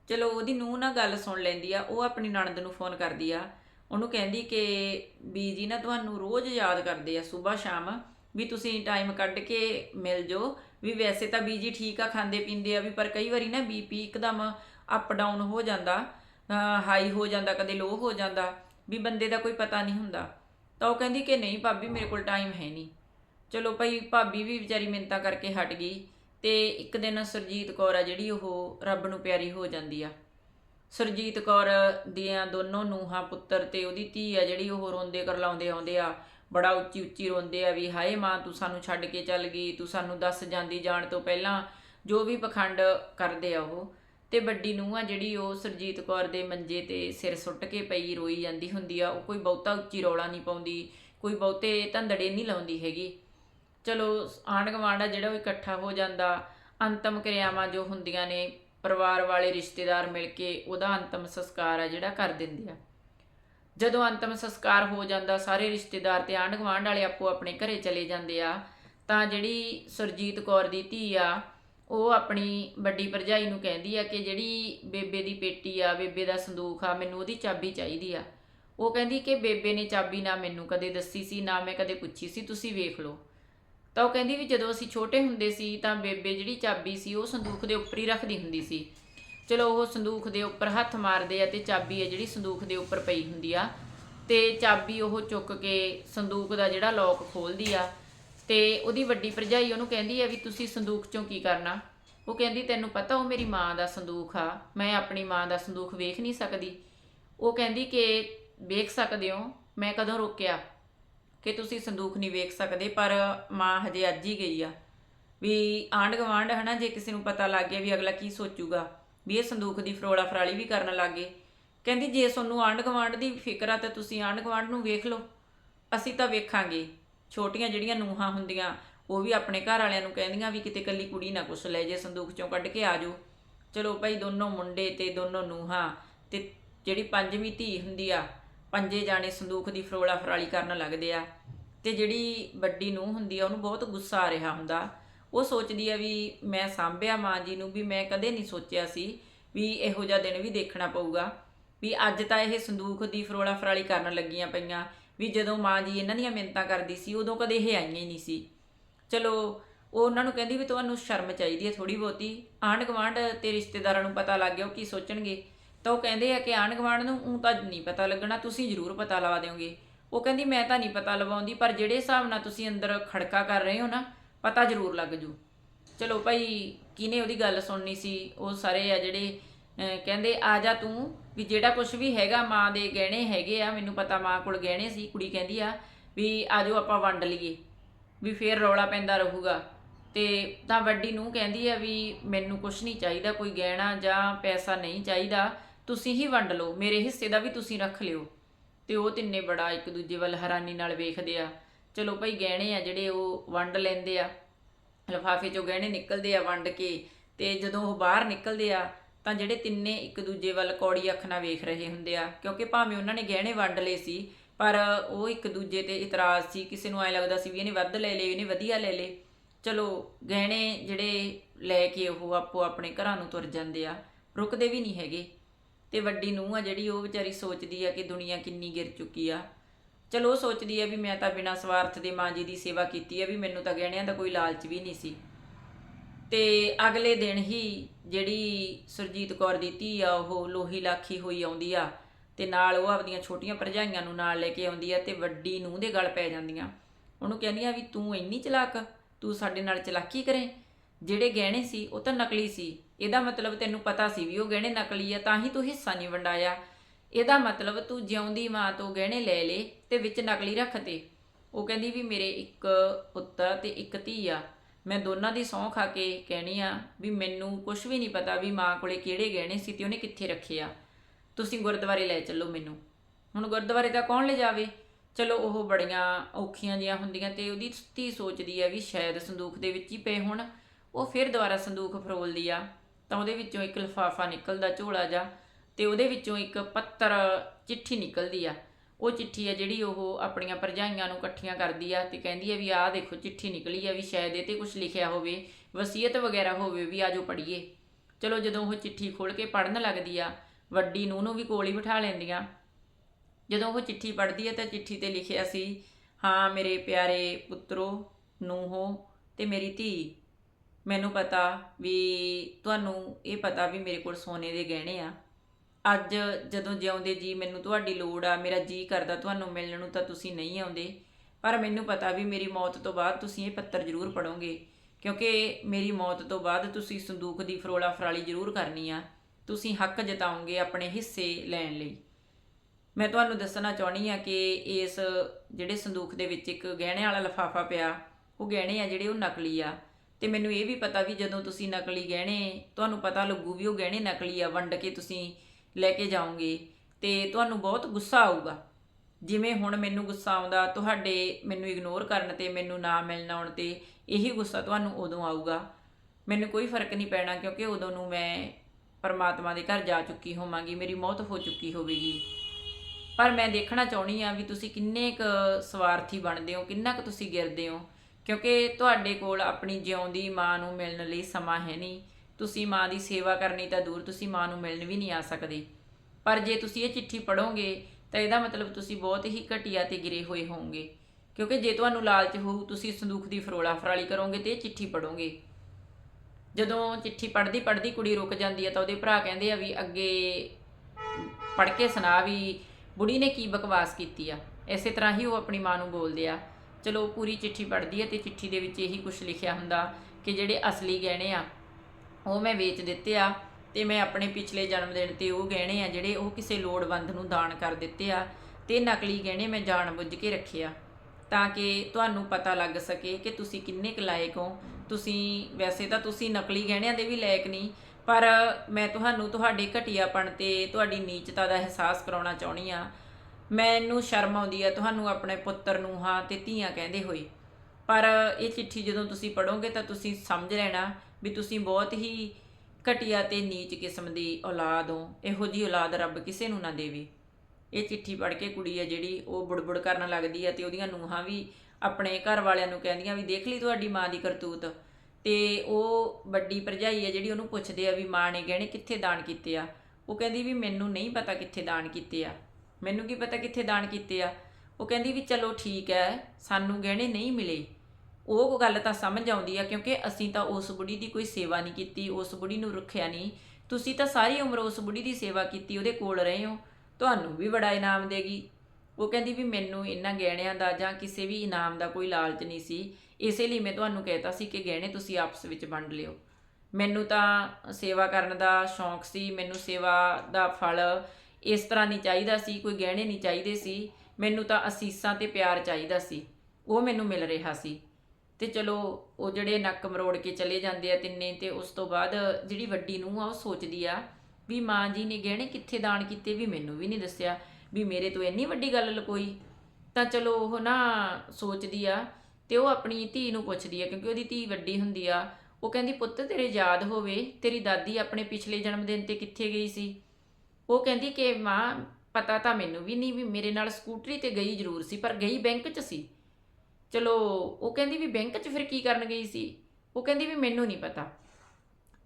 ਚਲੋ ਉਹਦੀ ਨੂੰਹ ਨਾਲ ਗੱਲ ਸੁਣ ਲੈਂਦੀ ਆ, ਉਹ ਆਪਣੀ ਨਣਦ ਨੂੰ ਫੋਨ ਕਰਦੀ ਆ। ਉਹਨੂੰ ਕਹਿੰਦੀ ਕਿ ਬੀਜੀ ਨਾ ਤੁਹਾਨੂੰ ਰੋਜ਼ ਯਾਦ ਕਰਦੇ ਆ ਸਵੇਰ ਸ਼ਾਮ ਵੀ ਤੁਸੀਂ ਟਾਈਮ ਕੱਢ ਕੇ ਮਿਲ ਜਾਓ। ਵੀ ਵੈਸੇ ਤਾਂ ਬੀਜੀ ਠੀਕ ਆ, ਖਾਂਦੇ ਪੀਂਦੇ ਆ ਵੀ, ਪਰ ਕਈ ਵਾਰੀ ਨਾ ਬੀਪੀ ਇੱਕਦਮ ਅਪ ਡਾਊਨ ਹੋ ਜਾਂਦਾ ਹਾਈ ਹੋ ਜਾਂਦਾ, ਕਦੇ ਲੋ ਹੋ ਜਾਂਦਾ। ਵੀ ਬੰਦੇ ਦਾ ਕੋਈ ਪਤਾ ਨਹੀਂ ਹੁੰਦਾ। ਤਾਂ ਉਹ ਕਹਿੰਦੀ ਕਿ ਨਹੀਂ ਭਾਬੀ, ਮੇਰੇ ਕੋਲ ਟਾਈਮ ਹੈ ਨਹੀਂ। ਚਲੋ ਭਾਈ, ਭਾਬੀ ਵੀ ਵਿਚਾਰੀ ਮਿੰਤਾ ਕਰਕੇ ਹਟ ਗਈ ਤੇ ਇੱਕ ਦਿਨ ਸੁਰਜੀਤ ਕੌਰ ਆ ਜਿਹੜੀ ਉਹ ਰੱਬ ਨੂੰ ਪਿਆਰੀ ਹੋ ਜਾਂਦੀ ਆ। ਸੁਰਜੀਤ ਕੌਰ ਦੀਆਂ ਦੋਨੋਂ ਨੂਹਾਂ ਪੁੱਤਰ ਤੇ ਉਹਦੀ ਧੀ ਆ ਜਿਹੜੀ ਉਹ ਰੋਂਦੇ ਕਰਲਾਉਂਦੇ ਆਉਂਦੇ ਆ, ਬੜਾ ਉੱਚੀ ਉੱਚੀ ਰੋਂਦੇ ਆ ਵੀ ਹਾਏ ਮਾਂ, ਤੂੰ ਸਾਨੂੰ ਛੱਡ ਕੇ ਚੱਲ ਗਈ, ਤੂੰ ਸਾਨੂੰ ਦੱਸ ਜਾਂਦੀ ਜਾਣ ਤੋਂ ਪਹਿਲਾਂ ਜੋ ਵੀ ਪਖੰਡ ਕਰਦੇ ਆ ਉਹ। ਤੇ ਵੱਡੀ ਨੂੰਹ ਆ ਜਿਹੜੀ ਉਹ ਸੁਰਜੀਤ ਕੌਰ ਦੇ ਮੰਜੇ ਤੇ ਸਿਰ ਸੁੱਟ ਕੇ ਪਈ ਰੋਈ ਜਾਂਦੀ ਹੁੰਦੀ ਆ, ਉਹ ਕੋਈ ਬਹੁਤਾ ਉੱਚੀ ਰੌਲਾ ਨਹੀਂ ਪਾਉਂਦੀ, ਕੋਈ ਬਹੁਤੇ ਧੰਦੜੇ ਨਹੀਂ ਲਾਉਂਦੀ ਹੈਗੀ। ਚਲੋ, ਆਂਢ ਗੁਆਂਢ ਆ ਜਿਹੜਾ ਉਹ ਇਕੱਠਾ ਹੋ ਜਾਂਦਾ, ਅੰਤਮ ਕਿਰਿਆਵਾਂ ਜੋ ਹੁੰਦੀਆਂ ਨੇ, ਪਰਿਵਾਰ ਵਾਲੇ, ਰਿਸ਼ਤੇਦਾਰ ਮਿਲ ਕੇ ਉਹਦਾ ਅੰਤਮ ਸੰਸਕਾਰ ਆ ਜਿਹੜਾ ਕਰ ਦਿੰਦੇ ਆ। ਜਦੋਂ ਅੰਤਮ ਸੰਸਕਾਰ ਹੋ ਜਾਂਦਾ, ਸਾਰੇ ਰਿਸ਼ਤੇਦਾਰ ਤੇ ਆਂਢ ਗੁਆਂਢ ਵਾਲੇ ਆਪੋ ਆਪਣੇ ਘਰੇ ਚਲੇ ਜਾਂਦੇ ਆ, ਤਾਂ ਜਿਹੜੀ ਸੁਰਜੀਤ ਕੌਰ ਦੀ ਧੀ ਆ ਉਹ ਆਪਣੀ ਵੱਡੀ ਭਰਜਾਈ ਨੂੰ ਕਹਿੰਦੀ ਆ ਕਿ ਜਿਹੜੀ ਬੇਬੇ ਦੀ ਪੇਟੀ ਆ, ਬੇਬੇ ਦਾ ਸੰਦੂਖ ਆ, ਮੈਨੂੰ ਉਹਦੀ ਚਾਬੀ ਚਾਹੀਦੀ ਆ। ਉਹ ਕਹਿੰਦੀ ਕਿ ਬੇਬੇ ਨੇ ਚਾਬੀ ਨਾ ਮੈਨੂੰ ਕਦੇ ਦੱਸੀ ਸੀ, ਨਾ ਮੈਂ ਕਦੇ ਪੁੱਛੀ ਸੀ, ਤੁਸੀਂ ਵੇਖ ਲਓ। ਤਾਂ ਉਹ ਕਹਿੰਦੀ ਵੀ ਜਦੋਂ ਅਸੀਂ ਛੋਟੇ ਹੁੰਦੇ ਸੀ ਤਾਂ ਬੇਬੇ ਜਿਹੜੀ ਚਾਬੀ ਸੀ, ਉਹ ਸੰਦੂਖ ਦੇ ਉੱਪਰ ਹੀ ਰੱਖਦੀ ਹੁੰਦੀ ਸੀ। ਚਲੋ ਉਹ ਸੰਦੂਖ ਦੇ ਉੱਪਰ ਹੱਥ ਮਾਰਦੇ ਆ ਤੇ ਚਾਬੀ ਆ ਜਿਹੜੀ ਸੰਦੂਖ ਦੇ ਉੱਪਰ ਪਈ ਹੁੰਦੀ ਆ। ਤੇ ਚਾਬੀ ਉਹ ਚੁੱਕ ਕੇ ਸੰਦੂਕ ਦਾ ਜਿਹੜਾ ਲੋਕ ਖੋਲਦੀ ਆ ਤੇ ਉਹਦੀ ਵੱਡੀ ਭਰਜਾਈ ਉਹਨੂੰ ਕਹਿੰਦੀ ਆ ਵੀ ਤੁਸੀਂ ਸੰਦੂਕ ਚੋਂ ਕੀ ਕਰਨਾ? ਉਹ ਕਹਿੰਦੀ, ਤੈਨੂੰ ਪਤਾ ਉਹ ਮੇਰੀ ਮਾਂ ਦਾ ਸੰਦੂਖ ਆ। ਮੈਂ ਆਪਣੀ ਮਾਂ ਦਾ ਸੰਦੂਖ ਵੇਖ ਨਹੀਂ ਸਕਦੀ। ਉਹ ਕਹਿੰਦੀ ਕਿ ਵੇਖ ਸਕਦੇ ਹੋ, ਮੈਂ ਕਦੋਂ ਰੋਕਿਆ ਕਿ ਤੁਸੀਂ ਸੰਦੂਕ ਨਹੀਂ ਵੇਖ ਸਕਦੇ, ਪਰ ਮਾਂ ਹਜੇ ਅੱਜ ਹੀ ਗਈ ਆ। ਵੀ ਆਂਢ ਗੁਆਂਢ, ਹਨਾ, ਜੇ ਕਿਸੇ ਨੂੰ ਪਤਾ ਲੱਗ ਗਿਆ ਵੀ ਅਗਲਾ ਕੀ ਸੋਚੂਗਾ, ਵੀ ਇਹ ਸੰਦੂਖ ਦੀ ਫਰੋਲਾ ਫਰਾਲੀ ਵੀ ਕਰਨ ਲੱਗੇ। ਕਹਿੰਦੀ, ਜੇ ਤੁਹਾਨੂੰ ਆਂਢ ਗੁਆਂਢ ਦੀ ਫਿਕਰ ਆ ਤਾਂ ਤੁਸੀਂ ਆਂਢ ਗੁਆਂਢ ਨੂੰ ਵੇਖ ਲਓ। ਅਸੀਂ ਤਾਂ ਵੇਖਾਂਗੇ। ਛੋਟੀਆਂ ਜਿਹੜੀਆਂ ਨੂੰਹਾਂ ਹੁੰਦੀਆਂ, ਉਹ ਵੀ ਆਪਣੇ ਘਰ ਵਾਲਿਆਂ ਨੂੰ ਕਹਿੰਦੀਆਂ ਵੀ ਕਿਤੇ ਕੱਲੀ ਕੁੜੀ ਨਾ ਕੁਛ ਲੈ ਜੇ, ਸੰਦੂਕ ਚੋਂ ਕੱਢ ਕੇ ਆ ਜਾਓ। ਚਲੋ ਭਾਈ ਦੋਨੋਂ ਮੁੰਡੇ ਤੇ ਦੋਨੋਂ ਨੂੰਹਾਂ ਤੇ ਜਿਹੜੀ ਪੰਜਵੀਂ ਧੀ ਹੁੰਦੀ ਆ, ਪੰਜੇ ਜਾਣੇ ਸੰਦੂਖ ਦੀ ਫਰੋਲਾ ਫਰਾਲੀ ਕਰਨ ਲੱਗਦੇ ਆ ਤੇ ਜਿਹੜੀ ਵੱਡੀ ਨੂੰਹ ਹੁੰਦੀ ਆ, ਉਹਨੂੰ ਬਹੁਤ ਗੁੱਸਾ ਆ ਰਿਹਾ ਹੁੰਦਾ। ਉਹ ਸੋਚਦੀ ਆ ਵੀ ਮੈਂ ਸਾਂਭਿਆ ਮਾਂ ਜੀ ਨੂੰ ਵੀ ਮੈਂ ਕਦੇ ਨਹੀਂ ਸੋਚਿਆ ਸੀ ਵੀ ਇਹੋ ਜਿਹਾ ਦਿਨ ਵੀ ਦੇਖਣਾ ਪਊਗਾ। ਵੀ ਅੱਜ ਤਾਂ ਇਹ ਸੰਦੂਖ ਦੀ ਫਰੋਲਾ ਫਰਾਲੀ ਕਰਨ ਲੱਗੀਆਂ ਪਈਆਂ ਵੀ ਜਦੋਂ ਮਾਂ ਜੀ ਇਹਨਾਂ ਦੀਆਂ ਮਿੰਤਾਂ ਕਰਦੀ ਸੀ, ਉਦੋਂ ਕਦੇ ਇਹ ਆਈਆਂ ਹੀ ਨਹੀਂ ਸੀ। ਚਲੋ, ਉਹ ਉਹਨਾਂ ਨੂੰ ਕਹਿੰਦੀ ਵੀ ਤੁਹਾਨੂੰ ਸ਼ਰਮ ਚਾਹੀਦੀ ਹੈ ਥੋੜੀ ਬਹੁਤੀ। ਆਂਢ ਗੁਆਂਢ ਤੇ ਰਿਸ਼ਤੇਦਾਰਾਂ ਨੂੰ ਪਤਾ ਲੱਗ ਗਿਆ ਉਹ ਕੀ ਸੋਚਣਗੇ। ਤਾਂ ਉਹ ਕਹਿੰਦੇ ਆ ਕਿ ਆਂਢ ਗੁਆਂਢ ਨੂੰ ਉਹ ਤਾਂ ਨਹੀਂ ਪਤਾ ਲੱਗਣਾ, ਤੁਸੀਂ ਜ਼ਰੂਰ ਪਤਾ ਲਵਾ ਦਿਓਗੇ। ਉਹ ਕਹਿੰਦੀ, ਮੈਂ ਤਾਂ ਨਹੀਂ ਪਤਾ ਲਵਾਉਂਦੀ, ਪਰ ਜਿਹੜੇ ਹਿਸਾਬ ਨਾਲ ਤੁਸੀਂ ਅੰਦਰ ਖੜਕਾ ਕਰ ਰਹੇ ਹੋ ਨਾ, ਪਤਾ ਜ਼ਰੂਰ ਲੱਗ ਜੂ। ਚਲੋ ਭਾਈ ਕਿਨੇ ਉਹਦੀ ਗੱਲ ਸੁਣਨੀ ਸੀ? ਉਹ ਸਾਰੇ ਆ ਜਿਹੜੇ ਕਹਿੰਦੇ, ਆ ਜਾ ਤੂੰ ਵੀ ਜਿਹੜਾ ਕੁਝ ਵੀ ਹੈਗਾ ਮਾਂ ਦੇ ਗਹਿਣੇ ਹੈਗੇ ਆ, ਮੈਨੂੰ ਪਤਾ ਮਾਂ ਕੋਲ ਗਹਿਣੇ ਸੀ, ਕੁੜੀ ਕਹਿੰਦੀ ਆ ਵੀ ਆਜੋ ਆਪਾਂ ਵੰਡ ਲਈਏ, ਵੀ ਫੇਰ ਰੌਲਾ ਪੈਂਦਾ ਰਹੂਗਾ। ਤੇ ਤਾਂ ਵੱਡੀ ਨੂੰ ਕਹਿੰਦੀ ਆ ਵੀ ਮੈਨੂੰ ਕੁਝ ਨਹੀਂ ਚਾਹੀਦਾ, ਕੋਈ ਗਹਿਣਾ ਜਾਂ ਪੈਸਾ ਨਹੀਂ ਚਾਹੀਦਾ, ਤੁਸੀਂ ਹੀ ਵੰਡ ਲਓ, ਮੇਰੇ ਹਿੱਸੇ ਦਾ ਵੀ ਤੁਸੀਂ ਰੱਖ ਲਿਓ। ਤੇ ਉਹ ਤਿੰਨੇ ਬੜਾ ਇੱਕ ਦੂਜੇ ਵੱਲ ਹੈਰਾਨੀ ਨਾਲ ਵੇਖਦੇ ਆ। ਚਲੋ ਭਾਈ ਗਹਿਣੇ ਆ ਜਿਹੜੇ ਉਹ ਵੰਡ ਲੈਂਦੇ ਆ, ਲਿਫਾਫੇ ਚੋਂ ਗਹਿਣੇ ਨਿਕਲਦੇ ਆ ਵੰਡ ਕੇ, ਤੇ ਜਦੋਂ ਉਹ ਬਾਹਰ ਨਿਕਲਦੇ ਆ ਤਾਂ ਜਿਹੜੇ ਤਿੰਨੇ ਇੱਕ ਦੂਜੇ ਵੱਲ ਕੌੜੀ ਅੱਖ ਨਾਲ ਵੇਖ ਰਹੇ ਹੁੰਦੇ ਆ, ਕਿਉਂਕਿ ਭਾਵੇਂ ਉਹਨਾਂ ਨੇ ਗਹਿਣੇ ਵੰਡ ਲਏ ਸੀ, ਪਰ ਉਹ ਇੱਕ ਦੂਜੇ ਤੇ ਇਤਰਾਜ਼ ਸੀ, ਕਿਸੇ ਨੂੰ ਐ ਲੱਗਦਾ ਸੀ ਵੀ ਇਹਨੇ ਵੱਧ ਲੈ ਲਏ, ਇਹਨੇ ਵਧੀਆ ਲੈ ਲਏ। ਚਲੋ, ਗਹਿਣੇ ਜਿਹੜੇ ਲੈ ਕੇ ਉਹ ਆਪੋ ਆਪਣੇ ਘਰਾਂ ਨੂੰ ਤੁਰ ਜਾਂਦੇ ਆ, ਰੁਕਦੇ ਵੀ ਨਹੀਂ ਹੈਗੇ। ਤੇ ਵੱਡੀ ਨੂੰਹ ਆ ਜਿਹੜੀ, ਉਹ ਵਿਚਾਰੀ ਸੋਚਦੀ ਆ ਕਿ ਦੁਨੀਆ ਕਿੰਨੀ ਗਿਰ ਚੁੱਕੀ ਆ। ਚਲੋ, ਉਹ ਸੋਚਦੀ ਆ ਵੀ ਮੈਂ ਤਾਂ ਬਿਨਾਂ ਸਵਾਰਥ ਦੇ ਮਾਂ ਜੀ ਦੀ ਸੇਵਾ ਕੀਤੀ ਆ, ਵੀ ਮੈਨੂੰ ਤਾਂ ਗਹਿਣਿਆਂ ਦਾ ਕੋਈ ਲਾਲਚ ਵੀ ਨਹੀਂ ਸੀ। ਤੇ ਅਗਲੇ ਦਿਨ ਹੀ ਜਿਹੜੀ ਸੁਰਜੀਤ ਕੌਰ ਦੀ ਧੀ ਆ, ਉਹ ਲੋਹੀ ਲਾਖੀ ਹੋਈ ਆਉਂਦੀ ਆ ਤੇ ਨਾਲ ਉਹ ਆਪਦੀਆਂ ਛੋਟੀਆਂ ਭਰਜਾਈਆਂ ਨੂੰ ਨਾਲ ਲੈ ਕੇ ਆਉਂਦੀ ਆ ਤੇ ਵੱਡੀ ਨੂੰਹ ਦੇ ਗਲ ਪੈ ਜਾਂਦੀਆਂ। ਉਹਨੂੰ ਕਹਿੰਦੀਆਂ ਵੀ ਤੂੰ ਇੰਨੀ ਚਲਾਕ, ਤੂੰ ਸਾਡੇ ਨਾਲ ਚਲਾਕੀ ਕਰੇ। ਜਿਹੜੇ ਗਹਿਣੇ ਸੀ, ਉਹ ਤਾਂ ਨਕਲੀ ਸੀ। ਇਹਦਾ ਮਤਲਬ ਤੈਨੂੰ ਪਤਾ ਸੀ ਵੀ ਉਹ ਗਹਿਣੇ ਨਕਲੀ ਆ, ਤਾਂ ਹੀ ਤੂੰ ਹਿੱਸਾ ਨਹੀਂ ਵੰਡਾਇਆ। ਇਹਦਾ ਮਤਲਬ ਤੂੰ ਜਿਉਂਦੀ ਮਾਂ ਤੋਂ ਗਹਿਣੇ ਲੈ ਲੇ ਤੇ ਵਿੱਚ ਨਕਲੀ ਰੱਖ ਤੇ। ਉਹ ਕਹਿੰਦੀ ਵੀ ਮੇਰੇ ਇੱਕ ਪੁੱਤ ਤੇ ਇੱਕ ਧੀ ਆ। ਮੈਂ ਦੋਨਾਂ ਦੀ ਸਹੁੰ ਖਾ ਕੇ ਕਹਿਣੀ ਆ ਵੀ ਮੈਨੂੰ ਕੁਝ ਵੀ ਨਹੀਂ ਪਤਾ ਵੀ ਮਾਂ ਕੋਲੇ ਕਿਹੜੇ ਗਹਿਣੇ ਸੀ ਤੇ ਉਹਨੇ ਕਿੱਥੇ ਰੱਖੇ ਆ। ਤੁਸੀਂ ਗੁਰਦੁਆਰੇ ਲੈ ਚੱਲੋ ਮੈਨੂੰ। ਹੁਣ ਗੁਰਦੁਆਰੇ ਤਾਂ ਕੌਣ ਲੈ ਜਾਵੇ ਚਲੋ ਉਹ ਬੜੀਆਂ ਔਖੀਆਂ ਜਿਹੀਆਂ ਹੁੰਦੀਆਂ ਤੇ ਉਹਦੀ ਧੀ ਸੋਚਦੀ ਆ ਵੀ ਸ਼ਾਇਦ ਸੰਦੂਕ ਦੇ ਵਿੱਚ ਹੀ ਪਏ ਹੋਣ। ਉਹ ਫਿਰ ਦੁਬਾਰਾ ਸੰਦੂਕ ਫਰੋਲਦੀ ਆ। ਤਾਂ ਉਹਦੇ ਵਿੱਚੋਂ ਇੱਕ ਲਿਫਾਫਾ ਨਿਕਲਦਾ ਝੋਲਾ ਜਾ ਤੇ ਉਹਦੇ ਵਿੱਚੋਂ ਇੱਕ ਪੱਤਰ ਚਿੱਠੀ ਨਿਕਲਦੀ ਆ। ਉਹ ਚਿੱਠੀ ਆ ਜਿਹੜੀ ਉਹ ਆਪਣੀਆਂ ਭਰਜਾਈਆਂ ਨੂੰ ਇਕੱਠੀਆਂ ਕਰਦੀ ਆ ਤੇ ਕਹਿੰਦੀ ਹੈ ਵੀ ਆਹ ਦੇਖੋ ਚਿੱਠੀ ਨਿਕਲੀ ਆ ਵੀ ਸ਼ਾਇਦ ਇਹ ਤੇ ਕੁਝ ਲਿਖਿਆ ਹੋਵੇ, ਵਸੀਅਤ ਵਗੈਰਾ ਹੋਵੇ ਵੀ ਆਜੋ ਪੜ੍ਹੀਏ। ਚਲੋ ਜਦੋਂ ਉਹ ਚਿੱਠੀ ਖੋਲ ਕੇ ਪੜਨ ਲੱਗਦੀ ਆ, ਵੱਡੀ ਨੂੰ ਨੂੰ ਵੀ ਕੋਲ ਹੀ ਬਿਠਾ ਲੈਂਦੀਆਂ। ਜਦੋਂ ਉਹ ਚਿੱਠੀ ਪੜ੍ਹਦੀ ਹੈ ਤਾਂ ਚਿੱਠੀ ਤੇ ਲਿਖਿਆ ਸੀ, ਹਾਂ, ਮੇਰੇ ਪਿਆਰੇ ਪੁੱਤਰੋ, ਨੂੰਹੋ ਤੇ ਮੇਰੀ ਧੀ। ਮੈਨੂੰ ਪਤਾ ਵੀ, ਤੁਹਾਨੂੰ ਇਹ ਪਤਾ ਵੀ ਮੇਰੇ ਕੋਲ ਸੋਨੇ ਦੇ ਗਹਿਣੇ ਆ। ਅੱਜ ਜਦੋਂ ਜਿਉਂਦੇ ਜੀ ਮੈਨੂੰ ਤੁਹਾਡੀ ਲੋੜ ਆ, ਮੇਰਾ ਜੀ ਕਰਦਾ ਤੁਹਾਨੂੰ ਮਿਲਣ ਨੂੰ ਤਾਂ ਤੁਸੀਂ ਨਹੀਂ ਆਉਂਦੇ। ਪਰ ਮੈਨੂੰ ਪਤਾ ਵੀ ਮੇਰੀ ਮੌਤ ਤੋਂ ਬਾਅਦ ਤੁਸੀਂ ਇਹ ਪੱਤਰ ਜ਼ਰੂਰ ਪੜੋਗੇ ਕਿਉਂਕਿ ਮੇਰੀ ਮੌਤ ਤੋਂ ਬਾਅਦ ਤੁਸੀਂ ਸੰਦੂਕ ਦੀ ਫਰੋਲਾ ਫਰਾਲੀ ਜ਼ਰੂਰ ਕਰਨੀ ਆ। ਤੁਸੀਂ ਹੱਕ ਜਤਾਓਗੇ ਆਪਣੇ ਹਿੱਸੇ ਲੈਣ ਲਈ। ਮੈਂ ਤੁਹਾਨੂੰ ਦੱਸਣਾ ਚਾਹਣੀ ਆ ਕਿ ਇਸ ਜਿਹੜੇ ਸੰਦੂਕ ਦੇ ਵਿੱਚ ਇੱਕ ਗਹਿਣੇ ਵਾਲਾ ਲਫਾਫਾ ਪਿਆ, ਉਹ ਗਹਿਣੇ ਆ ਜਿਹੜੇ ਉਹ ਨਕਲੀ ਆ। ਤੇ ਮੈਨੂੰ ਇਹ ਵੀ ਪਤਾ ਵੀ ਜਦੋਂ ਤੁਸੀਂ ਨਕਲੀ ਗਹਿਣੇ, ਤੁਹਾਨੂੰ ਪਤਾ ਲੱਗੂ ਵੀ ਉਹ ਗਹਿਣੇ ਨਕਲੀ ਆ, ਵੰਡ ਕੇ ਤੁਸੀਂ ਲੈ ਕੇ ਜਾਓਗੇ ਤੇ ਤੁਹਾਨੂੰ ਬਹੁਤ ਗੁੱਸਾ ਆਊਗਾ। ਜਿਵੇਂ ਹੁਣ ਮੈਨੂੰ ਗੁੱਸਾ ਆਉਂਦਾ, ਤੁਹਾਡੇ ਮੈਨੂੰ ਇਗਨੋਰ ਕਰਨ ਤੇ ਮੈਨੂੰ ਨਾ ਮਿਲਣ ਆਉਣ ਤੇ ਇਹੀ ਗੁੱਸਾ ਤੁਹਾਨੂੰ ਉਦੋਂ ਆਊਗਾ। ਮੈਨੂੰ ਕੋਈ ਫ਼ਰਕ ਨਹੀਂ ਪੈਣਾ ਕਿਉਂਕਿ ਉਦੋਂ ਨੂੰ ਮੈਂ ਪਰਮਾਤਮਾ ਦੇ ਘਰ ਜਾ ਚੁੱਕੀ ਹੋਵਾਂਗੀ, ਮੇਰੀ ਮੌਤ ਹੋ ਚੁੱਕੀ ਹੋਵੇਗੀ। ਪਰ ਮੈਂ ਦੇਖਣਾ ਚਾਹੁੰਦੀ ਆ ਵੀ ਤੁਸੀਂ ਕਿੰਨੇ ਕੁ ਸਵਾਰਥੀ ਬਣਦੇ ਹੋ, ਕਿੰਨਾ ਕੁ ਤੁਸੀਂ ਗਿਰਦੇ ਹੋ। ਕਿਉਂਕਿ ਤੁਹਾਡੇ ਕੋਲ ਆਪਣੀ ਜਿਉਂਦੀ ਮਾਂ ਨੂੰ ਮਿਲਣ ਲਈ ਸਮਾਂ ਹੈ ਨਹੀਂ। ਤੁਸੀਂ ਮਾਂ ਦੀ ਸੇਵਾ ਕਰਨੀ ਤਾਂ ਦੂਰ ਤੁਸੀਂ ਮਾਂ ਨੂੰ ਮਿਲਣ ਵੀ ਨਹੀਂ ਆ ਸਕਦੇ। ਪਰ ਜੇ ਤੁਸੀਂ ਇਹ ਚਿੱਠੀ ਪੜੋਗੇ ਤਾਂ ਇਹਦਾ ਮਤਲਬ ਤੁਸੀਂ ਬਹੁਤ ਹੀ ਘਟੀਆ ਤੇ ਗਿਰੇ ਹੋਏ ਹੋਵੋਗੇ। ਕਿਉਂਕਿ ਜੇ ਤੁਹਾਨੂੰ ਲਾਲਚ ਹੋਊ, ਤੁਸੀਂ ਸੰਦੂਖ ਦੀ ਫਰੋਲਾ ਫਰਾਲੀ ਕਰੋਗੇ ਤੇ ਇਹ ਚਿੱਠੀ ਪੜੋਗੇ ਜਦੋਂ ਚਿੱਠੀ ਪੜਦੀ ਪੜਦੀ ਕੁੜੀ ਰੁਕ ਜਾਂਦੀ ਹੈ ਤਾਂ ਉਹਦੇ ਭਰਾ ਕਹਿੰਦੇ ਆ ਵੀ ਅੱਗੇ ਪੜ ਕੇ ਸੁਣਾ ਵੀ ਬੁੜੀ ਨੇ ਕੀ ਬਕਵਾਸ ਕੀਤੀ ਆ। ਇਸੇ ਤਰ੍ਹਾਂ ਹੀ ਉਹ ਆਪਣੀ ਮਾਂ ਨੂੰ ਬੋਲਦੇ ਆ, ਚਲੋ ਪੂਰੀ ਚਿੱਠੀ ਪੜਦੀ ਹੈ ਤੇ ਚਿੱਠੀ ਦੇ ਵਿੱਚ ਇਹੀ ਕੁਝ ਲਿਖਿਆ ਹੁੰਦਾ ਕਿ ਜਿਹੜੇ ਅਸਲੀ ਗਹਿਣੇ ਆ ਉਹ ਮੈਂ ਵੇਚ ਦਿੱਤੇ ਆ ਤੇ ਮੈਂ ਆਪਣੇ ਪਿਛਲੇ ਜਨਮ ਦਿਨ ਤੇ ਉਹ ਗਹਿਣੇ ਆ ਜਿਹੜੇ ਉਹ ਕਿਸੇ ਲੋੜਵੰਦ ਨੂੰ ਦਾਨ ਕਰ ਦਿੱਤੇ ਆ ਤੇ ਨਕਲੀ ਗਹਿਣੇ ਮੈਂ ਜਾਣਬੁੱਝ ਕੇ ਰੱਖੇ ਆ ਤਾਂ ਕਿ ਤੁਹਾਨੂੰ ਪਤਾ ਲੱਗ ਸਕੇ ਕਿ ਤੁਸੀਂ ਕਿੰਨੇ ਕੁ ਲਾਇਕ ਹੋ। ਤੁਸੀਂ, ਵੈਸੇ ਤਾਂ ਤੁਸੀਂ ਨਕਲੀ ਗਹਿਣਿਆਂ ਦੇ ਵੀ ਲਾਇਕ ਨਹੀਂ, ਪਰ ਮੈਂ ਤੁਹਾਨੂੰ ਤੁਹਾਡੇ ਘਟੀਆਪਣ ਤੇ ਤੁਹਾਡੀ ਨੀਚਤਾ ਦਾ ਅਹਿਸਾਸ ਕਰਾਉਣਾ ਚਾਹੁੰਦੀ ਆ ਮੈਨੂੰ ਸ਼ਰਮ ਆਉਂਦੀ ਆ ਤੁਹਾਨੂੰ ਆਪਣੇ ਪੁੱਤਰ ਨੂੰ ਹਾਂ ਤੇ ਧੀਆਂ ਕਹਿੰਦੇ ਹੋਏ। ਪਰ ਇਹ ਚਿੱਠੀ ਜਦੋਂ ਤੁਸੀਂ ਪੜੋਗੇ ਤਾਂ ਤੁਸੀਂ ਸਮਝ ਲੈਣਾ ਵੀ ਤੁਸੀਂ ਬਹੁਤ ਹੀ ਘਟੀਆ ਤੇ ਨੀਚ ਕਿਸਮ ਦੀ ਔਲਾਦ ਹੋ। ਇਹੋ ਜੀ ਔਲਾਦ ਰੱਬ ਕਿਸੇ ਨੂੰ ਨਾ ਦੇਵੇ। ਇਹ ਚਿੱਠੀ ਪੜ੍ਹ ਕੇ ਕੁੜੀ ਹੈ ਜਿਹੜੀ, ਉਹ ਬੁੜਬੁੜ ਕਰਨ ਲੱਗਦੀ ਹੈ ਤੇ ਉਹਦੀਆਂ ਨੂੰਹਾਂ ਵੀ ਆਪਣੇ ਘਰ ਵਾਲਿਆਂ ਨੂੰ ਕਹਿੰਦੀਆਂ ਵੀ ਦੇਖ ਲਈ ਤੁਹਾਡੀ ਮਾਂ ਦੀ ਕਰਤੂਤ। ਤੇ ਉਹ ਵੱਡੀ ਭਰਜਾਈ ਹੈ ਜਿਹੜੀ ਉਹਨੂੰ ਪੁੱਛਦੇ ਆ ਵੀ ਮਾਂ ਨੇ ਗਹਿਣੇ ਕਿੱਥੇ ਦਾਨ ਕੀਤੇ ਆ? ਉਹ ਕਹਿੰਦੀ ਵੀ ਮੈਨੂੰ ਨਹੀਂ ਪਤਾ ਕਿੱਥੇ ਦਾਨ ਕੀਤੇ ਆ। ਮੈਨੂੰ ਕੀ ਪਤਾ ਕਿੱਥੇ ਦਾਨ ਕੀਤੇ ਆ? ਉਹ ਕਹਿੰਦੀ ਵੀ ਚਲੋ ਠੀਕ ਹੈ ਸਾਨੂੰ ਗਹਿਣੇ ਨਹੀਂ ਮਿਲੇ। ਉਹ ਗੱਲ ਤਾਂ ਸਮਝ ਆਉਂਦੀ ਆ, ਕਿਉਂਕਿ ਅਸੀਂ ਤਾਂ ਉਸ ਬੁੜੀ ਦੀ ਕੋਈ ਸੇਵਾ ਨਹੀਂ ਕੀਤੀ, ਉਸ ਬੁੜੀ ਨੂੰ ਰੱਖਿਆ ਨਹੀਂ। ਤੁਸੀਂ ਤਾਂ ਸਾਰੀ ਉਮਰ ਉਸ ਬੁੜੀ ਦੀ ਸੇਵਾ ਕੀਤੀ, ਉਹਦੇ ਕੋਲ ਰਹੇ ਹੋ। ਤੁਹਾਨੂੰ ਵੀ ਬੜਾ ਇਨਾਮ ਦੇਗੀ। ਉਹ ਕਹਿੰਦੀ ਵੀ ਮੈਨੂੰ ਇਹਨਾਂ ਗਹਿਣਿਆਂ ਦਾ ਜਾਂ ਕਿਸੇ ਵੀ ਇਨਾਮ ਦਾ ਕੋਈ ਲਾਲਚ ਨਹੀਂ ਸੀ। ਇਸੇ ਲਈ ਮੈਂ ਤੁਹਾਨੂੰ ਕਹਿਤਾ ਸੀ ਕਿ ਗਹਿਣੇ ਤੁਸੀਂ ਆਪਸ ਵਿੱਚ ਵੰਡ ਲਿਓ। ਮੈਨੂੰ ਤਾਂ ਸੇਵਾ ਕਰਨ ਦਾ ਸ਼ੌਂਕ ਸੀ, ਮੈਨੂੰ ਸੇਵਾ ਦਾ ਫਲ ਇਸ ਤਰ੍ਹਾਂ ਨਹੀਂ ਚਾਹੀਦਾ ਸੀ, ਕੋਈ ਗਹਿਣੇ ਨਹੀਂ ਚਾਹੀਦੇ ਸੀ। ਮੈਨੂੰ ਤਾਂ ਅਸੀਸਾਂ ਤੇ ਪਿਆਰ ਚਾਹੀਦਾ ਸੀ। ਉਹ ਮੈਨੂੰ ਮਿਲ ਰਿਹਾ ਸੀ। ਤੇ ਚਲੋ ਉਹ ਜਿਹੜੇ ਨੱਕ ਮਰੋੜ ਕੇ ਚਲੇ ਜਾਂਦੇ ਆ ਤਿੰਨੇ, ਤੇ ਉਸ ਤੋਂ ਬਾਅਦ ਜਿਹੜੀ ਵੱਡੀ ਨੂੰ ਆ ਉਹ ਸੋਚਦੀ ਆ ਵੀ ਮਾਂ ਜੀ ਨੇ ਗਹਿਣੇ ਕਿੱਥੇ ਦਾਨ ਕੀਤੇ ਵੀ ਮੈਨੂੰ ਵੀ ਨਹੀਂ ਦੱਸਿਆ ਵੀ ਮੇਰੇ ਤੋਂ ਇੰਨੀ ਵੱਡੀ ਗੱਲ ਲਕੋਈ। ਤਾਂ ਚਲੋ ਉਹ ਨਾ ਸੋਚਦੀ ਆ ਤੇ ਉਹ ਆਪਣੀ ਧੀ ਨੂੰ ਪੁੱਛਦੀ ਆ ਕਿਉਂਕਿ ਉਹਦੀ ਧੀ ਵੱਡੀ ਹੁੰਦੀ ਆ। ਉਹ ਕਹਿੰਦੀ, ਪੁੱਤ, ਤੇਰੇ ਯਾਦ ਹੋਵੇ, ਤੇਰੀ ਦਾਦੀ ਆਪਣੇ ਪਿਛਲੇ ਜਨਮ ਦਿਨ ਤੇ ਕਿੱਥੇ ਗਈ ਸੀ? ਉਹ ਕਹਿੰਦੀ ਕਿ, ਮਾਂ, ਪਤਾ ਤਾਂ ਮੈਨੂੰ ਵੀ ਨਹੀਂ ਵੀ ਮੇਰੇ ਨਾਲ ਸਕੂਟਰੀ ਤੇ ਗਈ ਜ਼ਰੂਰ ਸੀ, ਪਰ ਗਈ ਬੈਂਕ 'ਚ ਸੀ। ਚਲੋ, ਉਹ ਕਹਿੰਦੀ ਵੀ ਬੈਂਕ 'ਚ ਫਿਰ ਕੀ ਕਰਨ ਗਈ ਸੀ? ਉਹ ਕਹਿੰਦੀ ਵੀ ਮੈਨੂੰ ਨਹੀਂ ਪਤਾ।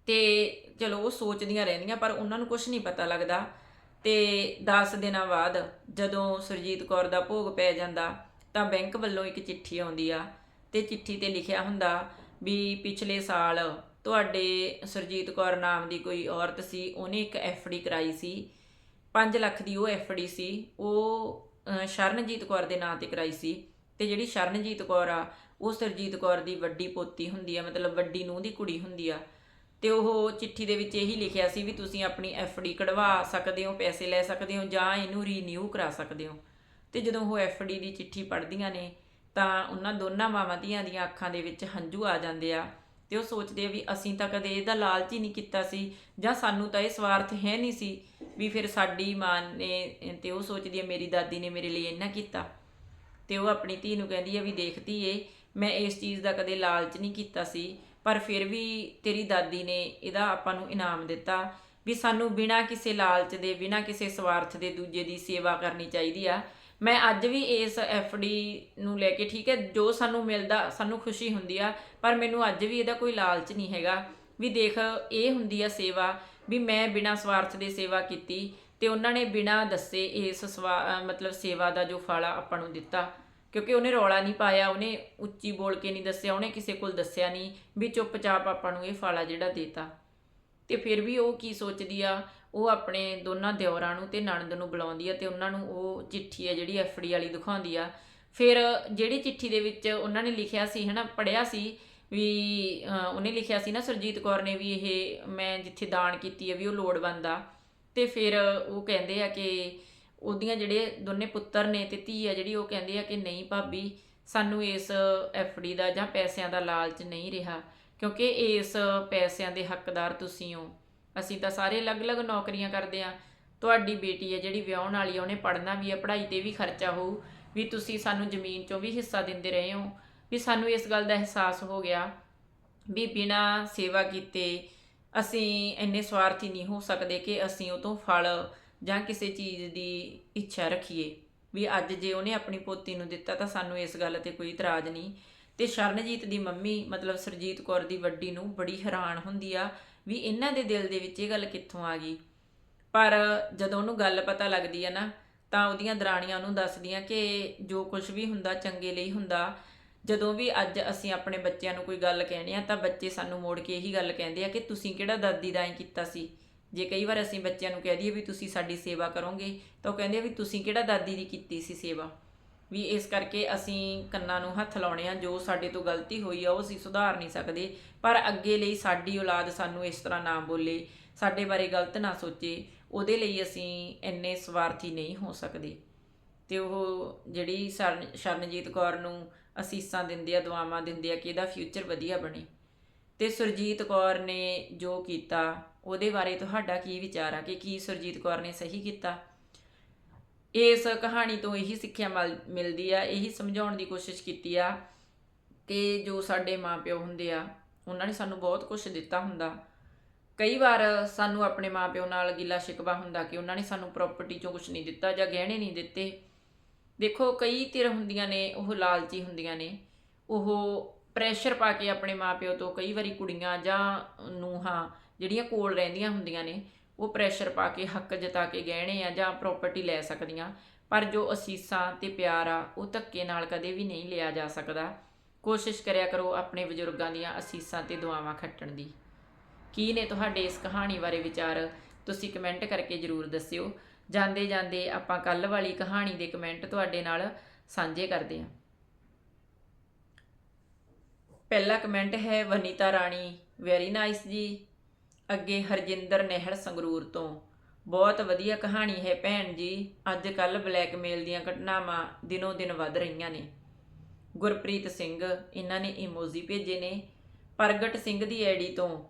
ਤੇ ਚਲੋ, ਉਹ ਸੋਚਦੀਆਂ ਰਹਿੰਦੀਆਂ, ਪਰ ਉਹਨਾਂ ਨੂੰ ਕੁਝ ਨਹੀਂ ਪਤਾ ਲੱਗਦਾ। ਤੇ 10 ਦਿਨਾਂ ਬਾਅਦ ਜਦੋਂ ਸੁਰਜੀਤ ਕੌਰ ਦਾ ਭੋਗ ਪੈ ਜਾਂਦਾ, ਤਾਂ ਬੈਂਕ ਵੱਲੋਂ ਇੱਕ ਚਿੱਠੀ ਆਉਂਦੀ ਆ। ਤੇ ਚਿੱਠੀ ਤੇ ਲਿਖਿਆ ਹੁੰਦਾ ਵੀ ਪਿਛਲੇ ਸਾਲ ਤੁਹਾਡੇ ਸੁਰਜੀਤ ਕੌਰ ਨਾਮ ਦੀ ਕੋਈ ਔਰਤ ਸੀ, ਉਹਨੇ ਇੱਕ ਡੀ ਕਰਾਈ ਸੀ। 5 ਲੱਖ ਦੀ ਉਹ ਡੀ ਸੀ, ਉਹ ਸ਼ਰਨਜੀਤ ਕੌਰ ਦੇ ਨਾਂ ਤੇ ਕਰਾਈ ਸੀ। ਤੇ ਜਿਹੜੀ ਸ਼ਰਨਜੀਤ ਕੌਰ ਆ, ਉਹ ਸੁਰਜੀਤ ਕੌਰ ਦੀ ਵੱਡੀ ਪੋਤੀ ਹੁੰਦੀ ਆ, ਮਤਲਬ ਵੱਡੀ ਨੂੰਹ ਦੀ ਕੁੜੀ ਹੁੰਦੀ ਆ। ਤੇ ਉਹ ਚਿੱਠੀ ਦੇ ਵਿੱਚ ਇਹੀ ਲਿਖਿਆ ਸੀ ਵੀ ਤੁਸੀਂ ਆਪਣੀ ਡੀ ਕਢਵਾ ਸਕਦੇ ਹੋ, ਪੈਸੇ ਲੈ ਸਕਦੇ ਹੋ, ਜਾਂ ਇਹਨੂੰ ਰੀਨਿਊ ਕਰਾ ਸਕਦੇ ਹੋ। ਤੇ ਜਦੋਂ ਉਹ ਡੀ ਦੀ ਚਿੱਠੀ ਪੜ੍ਹਦੀਆਂ ਨੇ, ਤਾਂ ਉਹਨਾਂ ਦੋਨਾਂ ਮਾਵਾਂ ਧੀਆਂ ਦੀਆਂ ਅੱਖਾਂ ਦੇ ਵਿੱਚ ਹੰਝੂ ਆ ਜਾਂਦੇ ਆ। ਤੇ ਉਹ ਸੋਚਦੇ ਆ ਵੀ ਅਸੀਂ ਤਾਂ ਕਦੇ ਇਹਦਾ ਲਾਲਚ ਹੀ ਨਹੀਂ ਕੀਤਾ ਸੀ, ਜਾਂ ਸਾਨੂੰ ਤਾਂ ਇਹ ਸਵਾਰਥ ਹੈ ਨਹੀਂ ਸੀ ਵੀ ਫਿਰ ਸਾਡੀ ਮਾਂ ਨੇ, ਤੇ ਉਹ ਸੋਚਦੀ ਆ ਮੇਰੀ ਦਾਦੀ ਨੇ ਮੇਰੇ ਲਈ ਇੰਨਾ ਕੀਤਾ। ਤੇ ਉਹ ਆਪਣੀ ਧੀ ਨੂੰ ਕਹਿੰਦੀ ਆ ਵੀ ਦੇਖਤੀ ਏ ਮੈਂ ਇਸ ਚੀਜ਼ ਦਾ ਕਦੇ ਲਾਲਚ ਨਹੀਂ ਕੀਤਾ ਸੀ, ਪਰ ਫਿਰ ਵੀ ਤੇਰੀ ਦਾਦੀ ਨੇ ਇਹਦਾ ਆਪਾਂ ਨੂੰ ਇਨਾਮ ਦਿੱਤਾ ਵੀ ਸਾਨੂੰ ਬਿਨਾਂ ਕਿਸੇ ਲਾਲਚ ਦੇ, ਬਿਨਾਂ ਕਿਸੇ ਸਵਾਰਥ ਦੇ ਦੂਜੇ ਦੀ ਸੇਵਾ ਕਰਨੀ ਚਾਹੀਦੀ ਆ। ਮੈਂ ਅੱਜ ਵੀ ਇਸ ਡੀ ਨੂੰ ਲੈ ਕੇ ਠੀਕ ਹੈ, ਜੋ ਸਾਨੂੰ ਮਿਲਦਾ, ਸਾਨੂੰ ਖੁਸ਼ੀ ਹੁੰਦੀ ਆ, ਪਰ ਮੈਨੂੰ ਅੱਜ ਵੀ ਇਹਦਾ ਕੋਈ ਲਾਲਚ ਨਹੀਂ ਹੈਗਾ। ਵੀ ਦੇਖ, ਇਹ ਹੁੰਦੀ ਆ ਸੇਵਾ ਵੀ ਮੈਂ ਬਿਨਾਂ ਸਵਾਰਥ ਦੇ ਸੇਵਾ ਕੀਤੀ ਤੇ ਉਹਨਾਂ ਨੇ ਬਿਨਾਂ ਦੱਸੇ ਇਸ ਸਵਾ, ਮਤਲਬ ਸੇਵਾ ਦਾ ਜੋ ਫਲ ਆ ਆਪਾਂ ਨੂੰ ਦਿੱਤਾ। ਕਿਉਂਕਿ ਉਹਨੇ ਰੌਲਾ ਨਹੀਂ ਪਾਇਆ, ਉਹਨੇ ਉੱਚੀ ਬੋਲ ਕੇ ਨਹੀਂ ਦੱਸਿਆ, ਉਹਨੇ ਕਿਸੇ ਕੋਲ ਦੱਸਿਆ ਨਹੀਂ ਵੀ ਚੁੱਪਚਾਪ ਆਪਾਂ ਨੂੰ ਇਹ ਫਲ ਆ ਜਿਹੜਾ ਦੇਤਾ। ਤੇ ਫਿਰ ਵੀ ਉਹ ਕੀ ਸੋਚਦੀ ਆ? ਉਹ ਆਪਣੇ ਦੋਨਾਂ ਦਿਓਰਾਂ ਨੂੰ ਤੇ ਨਣਦ ਨੂੰ ਬੁਲਾਉਂਦੀ ਆ ਤੇ ਉਹਨਾਂ ਨੂੰ ਉਹ ਚਿੱਠੀ ਆ ਜਿਹੜੀ ਐਫਡੀ ਵਾਲੀ ਦਿਖਾਉਂਦੀ ਆ। ਫਿਰ ਜਿਹੜੀ ਚਿੱਠੀ ਦੇ ਵਿੱਚ ਉਹਨਾਂ ਨੇ ਲਿਖਿਆ ਸੀ, ਹਨਾ ਪੜਿਆ ਸੀ ਵੀ ਉਹਨੇ ਲਿਖਿਆ ਸੀ ਨਾ ਸਰਜੀਤ ਕੌਰ ਨੇ ਵੀ ਇਹ ਮੈਂ ਜਿੱਥੇ ਦਾਨ ਕੀਤੀ ਹੈ ਵੀ ਉਹ ਲੋੜਵੰਦ ਆ। ਤੇ ਫਿਰ ਉਹ ਕਹਿੰਦੇ ਆ ਕਿ ਉਹਦੀਆਂ ਜਿਹੜੇ ਦੋਨੇ ਪੁੱਤਰ ਨੇ ਤੇ ਧੀ ਆ ਜਿਹੜੀ, ਉਹ ਕਹਿੰਦੇ ਆ ਕਿ ਨਹੀਂ ਭਾਬੀ, ਸਾਨੂੰ ਇਸ ਡੀ ਦਾ ਜਾਂ ਪੈਸਿਆਂ ਦਾ ਲਾਲਚ ਨਹੀਂ ਰਿਹਾ, ਕਿਉਂਕਿ ਇਸ ਪੈਸਿਆਂ ਦੇ ਹੱਕਦਾਰ ਤੁਸੀਂ ਹੋ। ਅਸੀਂ ਤਾਂ ਸਾਰੇ ਅਲੱਗ-ਅਲੱਗ ਨੌਕਰੀਆਂ ਕਰਦੇ ਆ। ਤੁਹਾਡੀ ਬੇਟੀ ਹੈ ਜਿਹੜੀ ਵਿਆਹਣ ਵਾਲੀ ਆ, ਉਹਨੇ ਪੜ੍ਹਨਾ ਵੀ ਆ, ਪੜ੍ਹਾਈ ਤੇ ਵੀ ਖਰਚਾ ਹੋਊ, ਵੀ ਤੁਸੀਂ ਸਾਨੂੰ ਜ਼ਮੀਨ 'ਚੋਂ ਵੀ ਹਿੱਸਾ ਦਿੰਦੇ ਰਹੇ ਹੋ, ਵੀ ਸਾਨੂੰ ਇਸ ਗੱਲ ਦਾ ਅਹਿਸਾਸ ਹੋ ਗਿਆ, ਵੀ ਬਿਨਾਂ ਸੇਵਾ ਕੀਤੇ ਅਸੀਂ ਇੰਨੇ ਸਵਾਰਥੀ ਨਹੀਂ ਹੋ ਸਕਦੇ ਕਿ ਅਸੀਂ ਉਹ ਤੋਂ ਫਲ ਜਾਂ ਕਿਸੇ ਚੀਜ਼ ਦੀ ਇੱਛਾ ਰੱਖੀਏ ਵੀ ਅੱਜ ਜੇ ਉਹਨੇ ਆਪਣੀ ਪੋਤੀ ਨੂੰ ਦਿੱਤਾ ਤਾਂ ਸਾਨੂੰ ਇਸ ਗੱਲ ਤੇ ਕੋਈ ਇਤਰਾਜ਼ ਨਹੀਂ। ਤੇ ਸ਼ਰਨਜੀਤ ਦੀ ਮੰਮੀ, ਮਤਲਬ ਸਰਜੀਤ ਕੌਰ ਦੀ ਵੱਡੀ ਨੂੰ ਬੜੀ ਹੈਰਾਨ ਹੁੰਦੀ ਆ ਵੀ ਇਹਨਾਂ ਦੇ ਦਿਲ ਦੇ ਵਿੱਚ ਇਹ ਗੱਲ ਕਿੱਥੋਂ ਆ ਗਈ। ਪਰ ਜਦੋਂ ਉਹਨੂੰ ਗੱਲ ਪਤਾ ਲੱਗਦੀ ਆ ਨਾ, ਤਾਂ ਉਹਦੀਆਂ ਦਰਾਣੀਆਂ ਉਹਨੂੰ ਦੱਸਦੀਆਂ ਕਿ ਜੋ ਕੁਝ ਵੀ ਹੁੰਦਾ ਚੰਗੇ ਲਈ ਹੁੰਦਾ, ਜਦੋਂ ਵੀ ਅੱਜ ਅਸੀਂ ਆਪਣੇ ਬੱਚਿਆਂ ਨੂੰ ਕੋਈ ਗੱਲ ਕਹਿਣੀ ਆ ਤਾਂ ਬੱਚੇ ਸਾਨੂੰ ਮੋੜ ਕੇ ਇਹੀ ਗੱਲ ਕਹਿੰਦੇ ਆ ਕਿ ਤੁਸੀਂ ਕਿਹੜਾ ਦਾਦੀ ਦਾ ਐਂ ਕੀਤਾ ਸੀ? ਜੇ ਕਈ ਵਾਰ ਅਸੀਂ ਬੱਚਿਆਂ ਨੂੰ ਕਹਿ ਦਈਏ ਵੀ ਤੁਸੀਂ ਸਾਡੀ ਸੇਵਾ ਕਰੋਗੇ, ਤਾਂ ਉਹ ਕਹਿੰਦੇ ਵੀ ਤੁਸੀਂ ਕਿਹੜਾ ਦਾਦੀ ਦੀ ਕੀਤੀ ਸੀ ਸੇਵਾ? ਵੀ ਇਸ ਕਰਕੇ ਅਸੀਂ ਕੰਨਾਂ ਨੂੰ ਹੱਥ ਲਾਉਣੇ ਆ, ਜੋ ਸਾਡੇ ਤੋਂ ਗਲਤੀ ਹੋਈ ਆ, ਉਹ ਅਸੀਂ ਸੁਧਾਰ ਨਹੀਂ ਸਕਦੇ। ਪਰ ਅੱਗੇ ਲਈ ਸਾਡੀ ਔਲਾਦ ਸਾਨੂੰ ਇਸ ਤਰ੍ਹਾਂ ਨਾ ਬੋਲੇ, ਸਾਡੇ ਬਾਰੇ ਗਲਤ ਨਾ ਸੋਚੇ, ਉਹਦੇ ਲਈ ਅਸੀਂ ਇੰਨੇ ਸਵਾਰਥੀ ਨਹੀਂ ਹੋ ਸਕਦੇ। ਤੇ ਉਹ ਜਿਹੜੀ ਸ਼ਰਨ, ਸ਼ਰਨਜੀਤ ਕੌਰ ਨੂੰ ਅਸੀਸਾਂ ਦਿੰਦੇ ਆ, ਦੁਆਵਾਂ ਦਿੰਦੇ ਆ ਕਿ ਇਹਦਾ ਫਿਊਚਰ ਵਧੀਆ ਬਣੇ। ਤੇ ਸੁਰਜੀਤ ਕੌਰ ਨੇ ਜੋ ਕੀਤਾ ਉਹਦੇ ਬਾਰੇ ਤੁਹਾਡਾ ਕੀ ਵਿਚਾਰ ਆ ਕਿ ਕੀ ਸੁਰਜੀਤ ਕੌਰ ਨੇ ਸਹੀ ਕੀਤਾ? ਇਸ ਕਹਾਣੀ ਤੋਂ ਇਹੀ ਸਿੱਖਿਆ ਮਲ- ਮਿਲਦੀ ਆ, ਇਹੀ ਸਮਝਾਉਣ ਦੀ ਕੋਸ਼ਿਸ਼ ਕੀਤੀ ਆ ਕਿ ਜੋ ਸਾਡੇ ਮਾਪਿਓ ਹੁੰਦੇ ਆ, ਉਹਨਾਂ ਨੇ ਸਾਨੂੰ ਬਹੁਤ ਕੁਝ ਦਿੱਤਾ ਹੁੰਦਾ। ਕਈ ਵਾਰ ਸਾਨੂੰ ਆਪਣੇ ਮਾਪਿਓ ਨਾਲ ਗਿਲਾ ਸ਼ਿਕਵਾ ਹੁੰਦਾ ਕਿ ਉਹਨਾਂ ਨੇ ਸਾਨੂੰ ਪ੍ਰਾਪਰਟੀ ਚੋਂ ਕੁਝ ਨਹੀਂ ਦਿੱਤਾ ਜਾਂ ਗਹਿਣੇ ਨਹੀਂ ਦਿੱਤੇ। ਦੇਖੋ, ਕਈ ਧਿਰ ਹੁੰਦੀਆਂ ਨੇ, ਉਹ ਲਾਲਚੀ ਹੁੰਦੀਆਂ ਨੇ। ਉਹ ਪ੍ਰੈਸ਼ਰ ਪਾ ਕੇ ਆਪਣੇ ਮਾਪਿਓ ਤੋਂ ਕਈ ਵਾਰੀ ਕੁੜੀਆਂ ਜਾਂ ਨੂੰਹਾਂ ਜਿਹੜੀਆਂ ਕੋਲ ਰਹਿੰਦੀਆਂ ਹੁੰਦੀਆਂ ਨੇ, ਉਹ ਪ੍ਰੈਸ਼ਰ ਪਾ ਕੇ ਹੱਕ ਜਤਾ ਕੇ ਗਹਿਣੇ ਆ ਜਾਂ ਪ੍ਰਾਪਰਟੀ ਲੈ ਸਕਦੀਆਂ। ਪਰ ਜੋ ਅਸੀਸਾਂ ਤੇ ਪਿਆਰ ਆ, ਉਹ ਧੱਕੇ ਨਾਲ ਕਦੇ ਵੀ ਨਹੀਂ ਲਿਆ ਜਾ ਸਕਦਾ। ਕੋਸ਼ਿਸ਼ ਕਰਿਆ ਕਰੋ ਆਪਣੇ ਬਜ਼ੁਰਗਾਂ ਦੀਆਂ ਅਸੀਸਾਂ ਤੇ ਦੁਆਵਾਂ ਖੱਟਣ ਦੀ। ਕੀ ਨੇ ਤੁਹਾਡੇ ਇਸ ਕਹਾਣੀ ਬਾਰੇ ਵਿਚਾਰ? ਤੁਸੀਂ ਕਮੈਂਟ ਕਰਕੇ ਜਰੂਰ ਦੱਸਿਓ। ਜਾਂਦੇ ਜਾਂਦੇ ਆਪਾਂ ਕੱਲ ਵਾਲੀ ਕਹਾਣੀ ਦੇ ਕਮੈਂਟ ਤੁਹਾਡੇ ਨਾਲ ਸਾਂਝੇ ਕਰਦੇ ਹਾਂ। ਪਹਿਲਾ ਕਮੈਂਟ ਹੈ, ਵਨੀਤਾ ਰਾਣੀ। ਵੈਰੀ ਨਾਈਸ ਜੀ। ਅੱਗੇ ਹਰਜਿੰਦਰ ਨਹਿਰ ਸੰਗਰੂਰ ਤੋਂ। ਬਹੁਤ ਵਧੀਆ ਕਹਾਣੀ ਹੈ ਭੈਣ ਜੀ। ਅੱਜ ਕੱਲ ਬਲੈਕਮੇਲ ਦੀਆਂ ਘਟਨਾਵਾਂ ਦਿਨੋਂ ਦਿਨ ਵੱਧ ਰਹੀਆਂ ਨੇ। ਗੁਰਪ੍ਰੀਤ ਸਿੰਘ, ਇਹਨਾਂ ਨੇ ਇਮੋਜੀ ਭੇਜੇ ਨੇ। ਪ੍ਰਗਟ ਸਿੰਘ ਦੀ ਐਡੀ ਤੋਂ।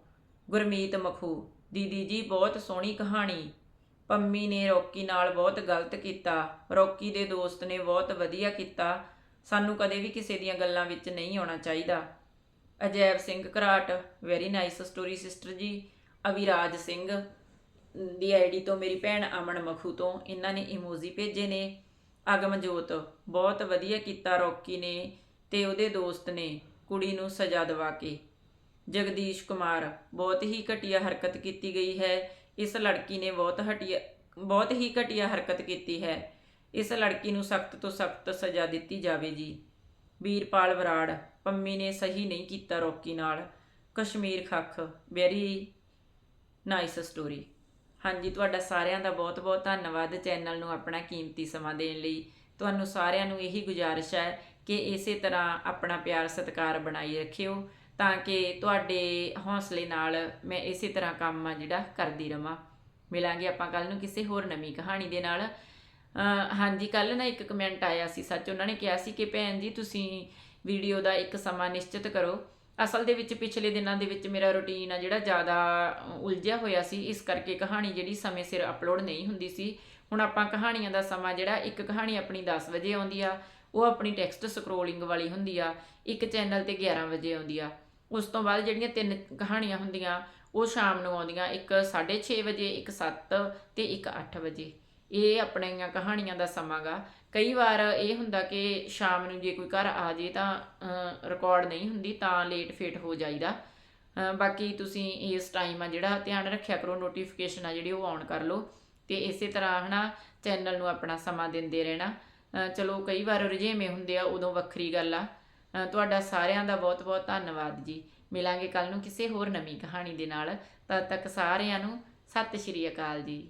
ਗੁਰਮੀਤ ਮਖੂ, ਦੀਦੀ ਜੀ ਬਹੁਤ ਸੋਹਣੀ ਕਹਾਣੀ। ਪੰਮੀ ਨੇ ਰੌਕੀ ਨਾਲ ਬਹੁਤ ਗਲਤ ਕੀਤਾ। ਰੋਕੀ ਦੇ ਦੋਸਤ ਨੇ ਬਹੁਤ ਵਧੀਆ ਕੀਤਾ। ਸਾਨੂੰ ਕਦੇ ਵੀ ਕਿਸੇ ਦੀਆਂ ਗੱਲਾਂ ਵਿੱਚ ਨਹੀਂ ਆਉਣਾ ਚਾਹੀਦਾ। Ajaib Singh Gharat very nice story sister ji. Aviraj Singh ਦੀ ਆਈਡੀ ਤੋਂ ਮੇਰੀ ਭੈਣ ਅਮਨ ਮਖੂ ਤੋਂ ਇਹਨਾਂ ਨੇ ਇਮੋਜੀ ਭੇਜੇ ਨੇ। ਅਗਮਜੋਤ ਬਹੁਤ ਵਧੀਆ ਕੀਤਾ, ਰੌਕੀ ਨੇ ਤੇ ਉਹਦੇ ਦੋਸਤ ਨੇ ਕੁੜੀ ਨੂੰ ਸਜ਼ਾ ਦਿਵਾ ਕੇ। ਜਗਦੀਸ਼ ਕੁਮਾਰ ਬਹੁਤ ਹੀ ਘਟੀਆ ਹਰਕਤ ਕੀਤੀ ਗਈ ਹੈ। ਇਸ ਲੜਕੀ ਨੇ ਬਹੁਤ ਹਟੀਆ, ਬਹੁਤ ਹੀ ਘਟੀਆ ਹਰਕਤ ਕੀਤੀ ਹੈ। ਇਸ ਲੜਕੀ ਨੂੰ ਸਖਤ ਤੋਂ ਸਖਤ ਸਜ਼ਾ ਦਿੱਤੀ ਜਾਵੇ ਜੀ। ਵੀਰਪਾਲ ਬਰਾੜ ਪੰਮੀ ਨੇ ਸਹੀ ਨਹੀਂ ਕੀਤਾ ਰੌਕੀ ਨਾਲ। Kashmir Khakh very nice story ਹਾਂਜੀ, ਤੁਹਾਡਾ ਸਾਰਿਆਂ ਦਾ ਬਹੁਤ-ਬਹੁਤ ਧੰਨਵਾਦ ਚੈਨਲ ਨੂੰ ਆਪਣਾ ਕੀਮਤੀ ਸਮਾਂ ਦੇਣ ਲਈ। ਤੁਹਾਨੂੰ ਸਾਰਿਆਂ ਨੂੰ ਇਹੀ ਗੁਜ਼ਾਰਿਸ਼ ਹੈ ਕਿ ਇਸੇ ਤਰ੍ਹਾਂ ਆਪਣਾ ਪਿਆਰ ਸਤਿਕਾਰ ਬਣਾਈ ਰੱਖਿਓ, ਤਾਂ ਕਿ ਤੁਹਾਡੇ ਹੌਸਲੇ ਨਾਲ ਮੈਂ ਇਸੇ ਤਰ੍ਹਾਂ ਕੰਮ ਆ ਜਿਹੜਾ ਕਰਦੀ ਰਵਾਂ। ਮਿਲਾਂਗੇ ਆਪਾਂ ਕੱਲ ਨੂੰ ਕਿਸੇ ਹੋਰ ਨਵੀਂ ਕਹਾਣੀ ਦੇ ਨਾਲ। ਹਾਂਜੀ ਕੱਲ ਨਾ ਇੱਕ ਕਮੈਂਟ ਆਇਆ ਸੀ, ਸੱਚ ਉਹਨਾਂ ਨੇ ਕਿਹਾ ਸੀ ਕਿ ਭੈਣ ਜੀ, ਤੁਸੀਂ ਵੀਡੀਓ ਦਾ ਇੱਕ ਸਮਾਂ ਨਿਸ਼ਚਿਤ ਕਰੋ। ਅਸਲ ਦੇ ਵਿੱਚ ਪਿਛਲੇ ਦਿਨਾਂ ਦੇ ਵਿੱਚ ਮੇਰਾ ਰੁਟੀਨ ਆ ਜਿਹੜਾ ਜ਼ਿਆਦਾ ਉਲਝਿਆ ਹੋਇਆ ਸੀ, ਇਸ ਕਰਕੇ ਕਹਾਣੀ ਜਿਹੜੀ ਸਮੇਂ ਸਿਰ ਅਪਲੋਡ ਨਹੀਂ ਹੁੰਦੀ ਸੀ। ਹੁਣ ਆਪਾਂ ਕਹਾਣੀਆਂ ਦਾ ਸਮਾਂ ਜਿਹੜਾ, ਇੱਕ ਕਹਾਣੀ ਆਪਣੀ 10 ਵਜੇ ਆਉਂਦੀ ਆ, ਉਹ ਆਪਣੀ ਟੈਕਸਟ ਸਕਰੋਲਿੰਗ ਵਾਲੀ ਹੁੰਦੀ ਆ, ਇੱਕ ਚੈਨਲ ਤੇ 11 ਵਜੇ ਆਉਂਦੀ ਆ। ਉਸ ਤੋਂ ਬਾਅਦ ਜਿਹੜੀਆਂ ਤਿੰਨ ਕਹਾਣੀਆਂ ਹੁੰਦੀਆਂ, ਉਹ ਸ਼ਾਮ ਨੂੰ ਆਉਂਦੀਆਂ, ਇੱਕ 6:30 ਵਜੇ, ਇੱਕ 7 ਤੇ ਇੱਕ 8 ਵਜੇ। ਇਹ ਆਪਣੀਆਂ ਕਹਾਣੀਆਂ ਦਾ ਸਮਾਂ ਗਾ ਕਈ ਵਾਰ ਇਹ ਹੁੰਦਾ ਕਿ ਸ਼ਾਮ ਨੂੰ ਜੇ ਕੋਈ ਘਰ ਆ ਜੇ ਤਾਂ ਰਿਕਾਰਡ ਨਹੀਂ ਹੁੰਦੀ, ਤਾਂ ਲੇਟ ਫੇਟ ਹੋ ਜਾਈਦਾ। ਬਾਕੀ ਤੁਸੀਂ ਇਸ ਟਾਈਮ ਆ ਜਿਹੜਾ ਧਿਆਨ ਰੱਖਿਆ ਕਰੋ ਨੋਟੀਫਿਕੇਸ਼ਨ ਆ ਜਿਹੜੀ ਉਹ ਆਨ ਕਰ ਲਓ। ਤੇ ਇਸੇ ਤਰ੍ਹਾਂ ਹਨਾ ਚੈਨਲ ਨੂੰ ਆਪਣਾ ਸਮਾਂ ਦਿੰਦੇ ਰਹਿਣਾ। ਚਲੋ ਕਈ ਵਾਰ ਰੁਝੇਵੇਂ ਹੁੰਦੇ ਆ, ਉਦੋਂ ਵੱਖਰੀ ਗੱਲ ਆ। ਤੁਹਾਡਾ ਸਾਰਿਆਂ ਦਾ ਬਹੁਤ ਬਹੁਤ ਧੰਨਵਾਦ ਜੀ। ਮਿਲਾਂਗੇ ਕੱਲ ਨੂੰ ਕਿਸੇ ਹੋਰ ਨਵੀਂ ਕਹਾਣੀ ਦੇ ਨਾਲ। ਤਦ ਤੱਕ ਸਾਰਿਆਂ ਨੂੰ ਸਤਿ ਸ਼੍ਰੀ ਅਕਾਲ ਜੀ।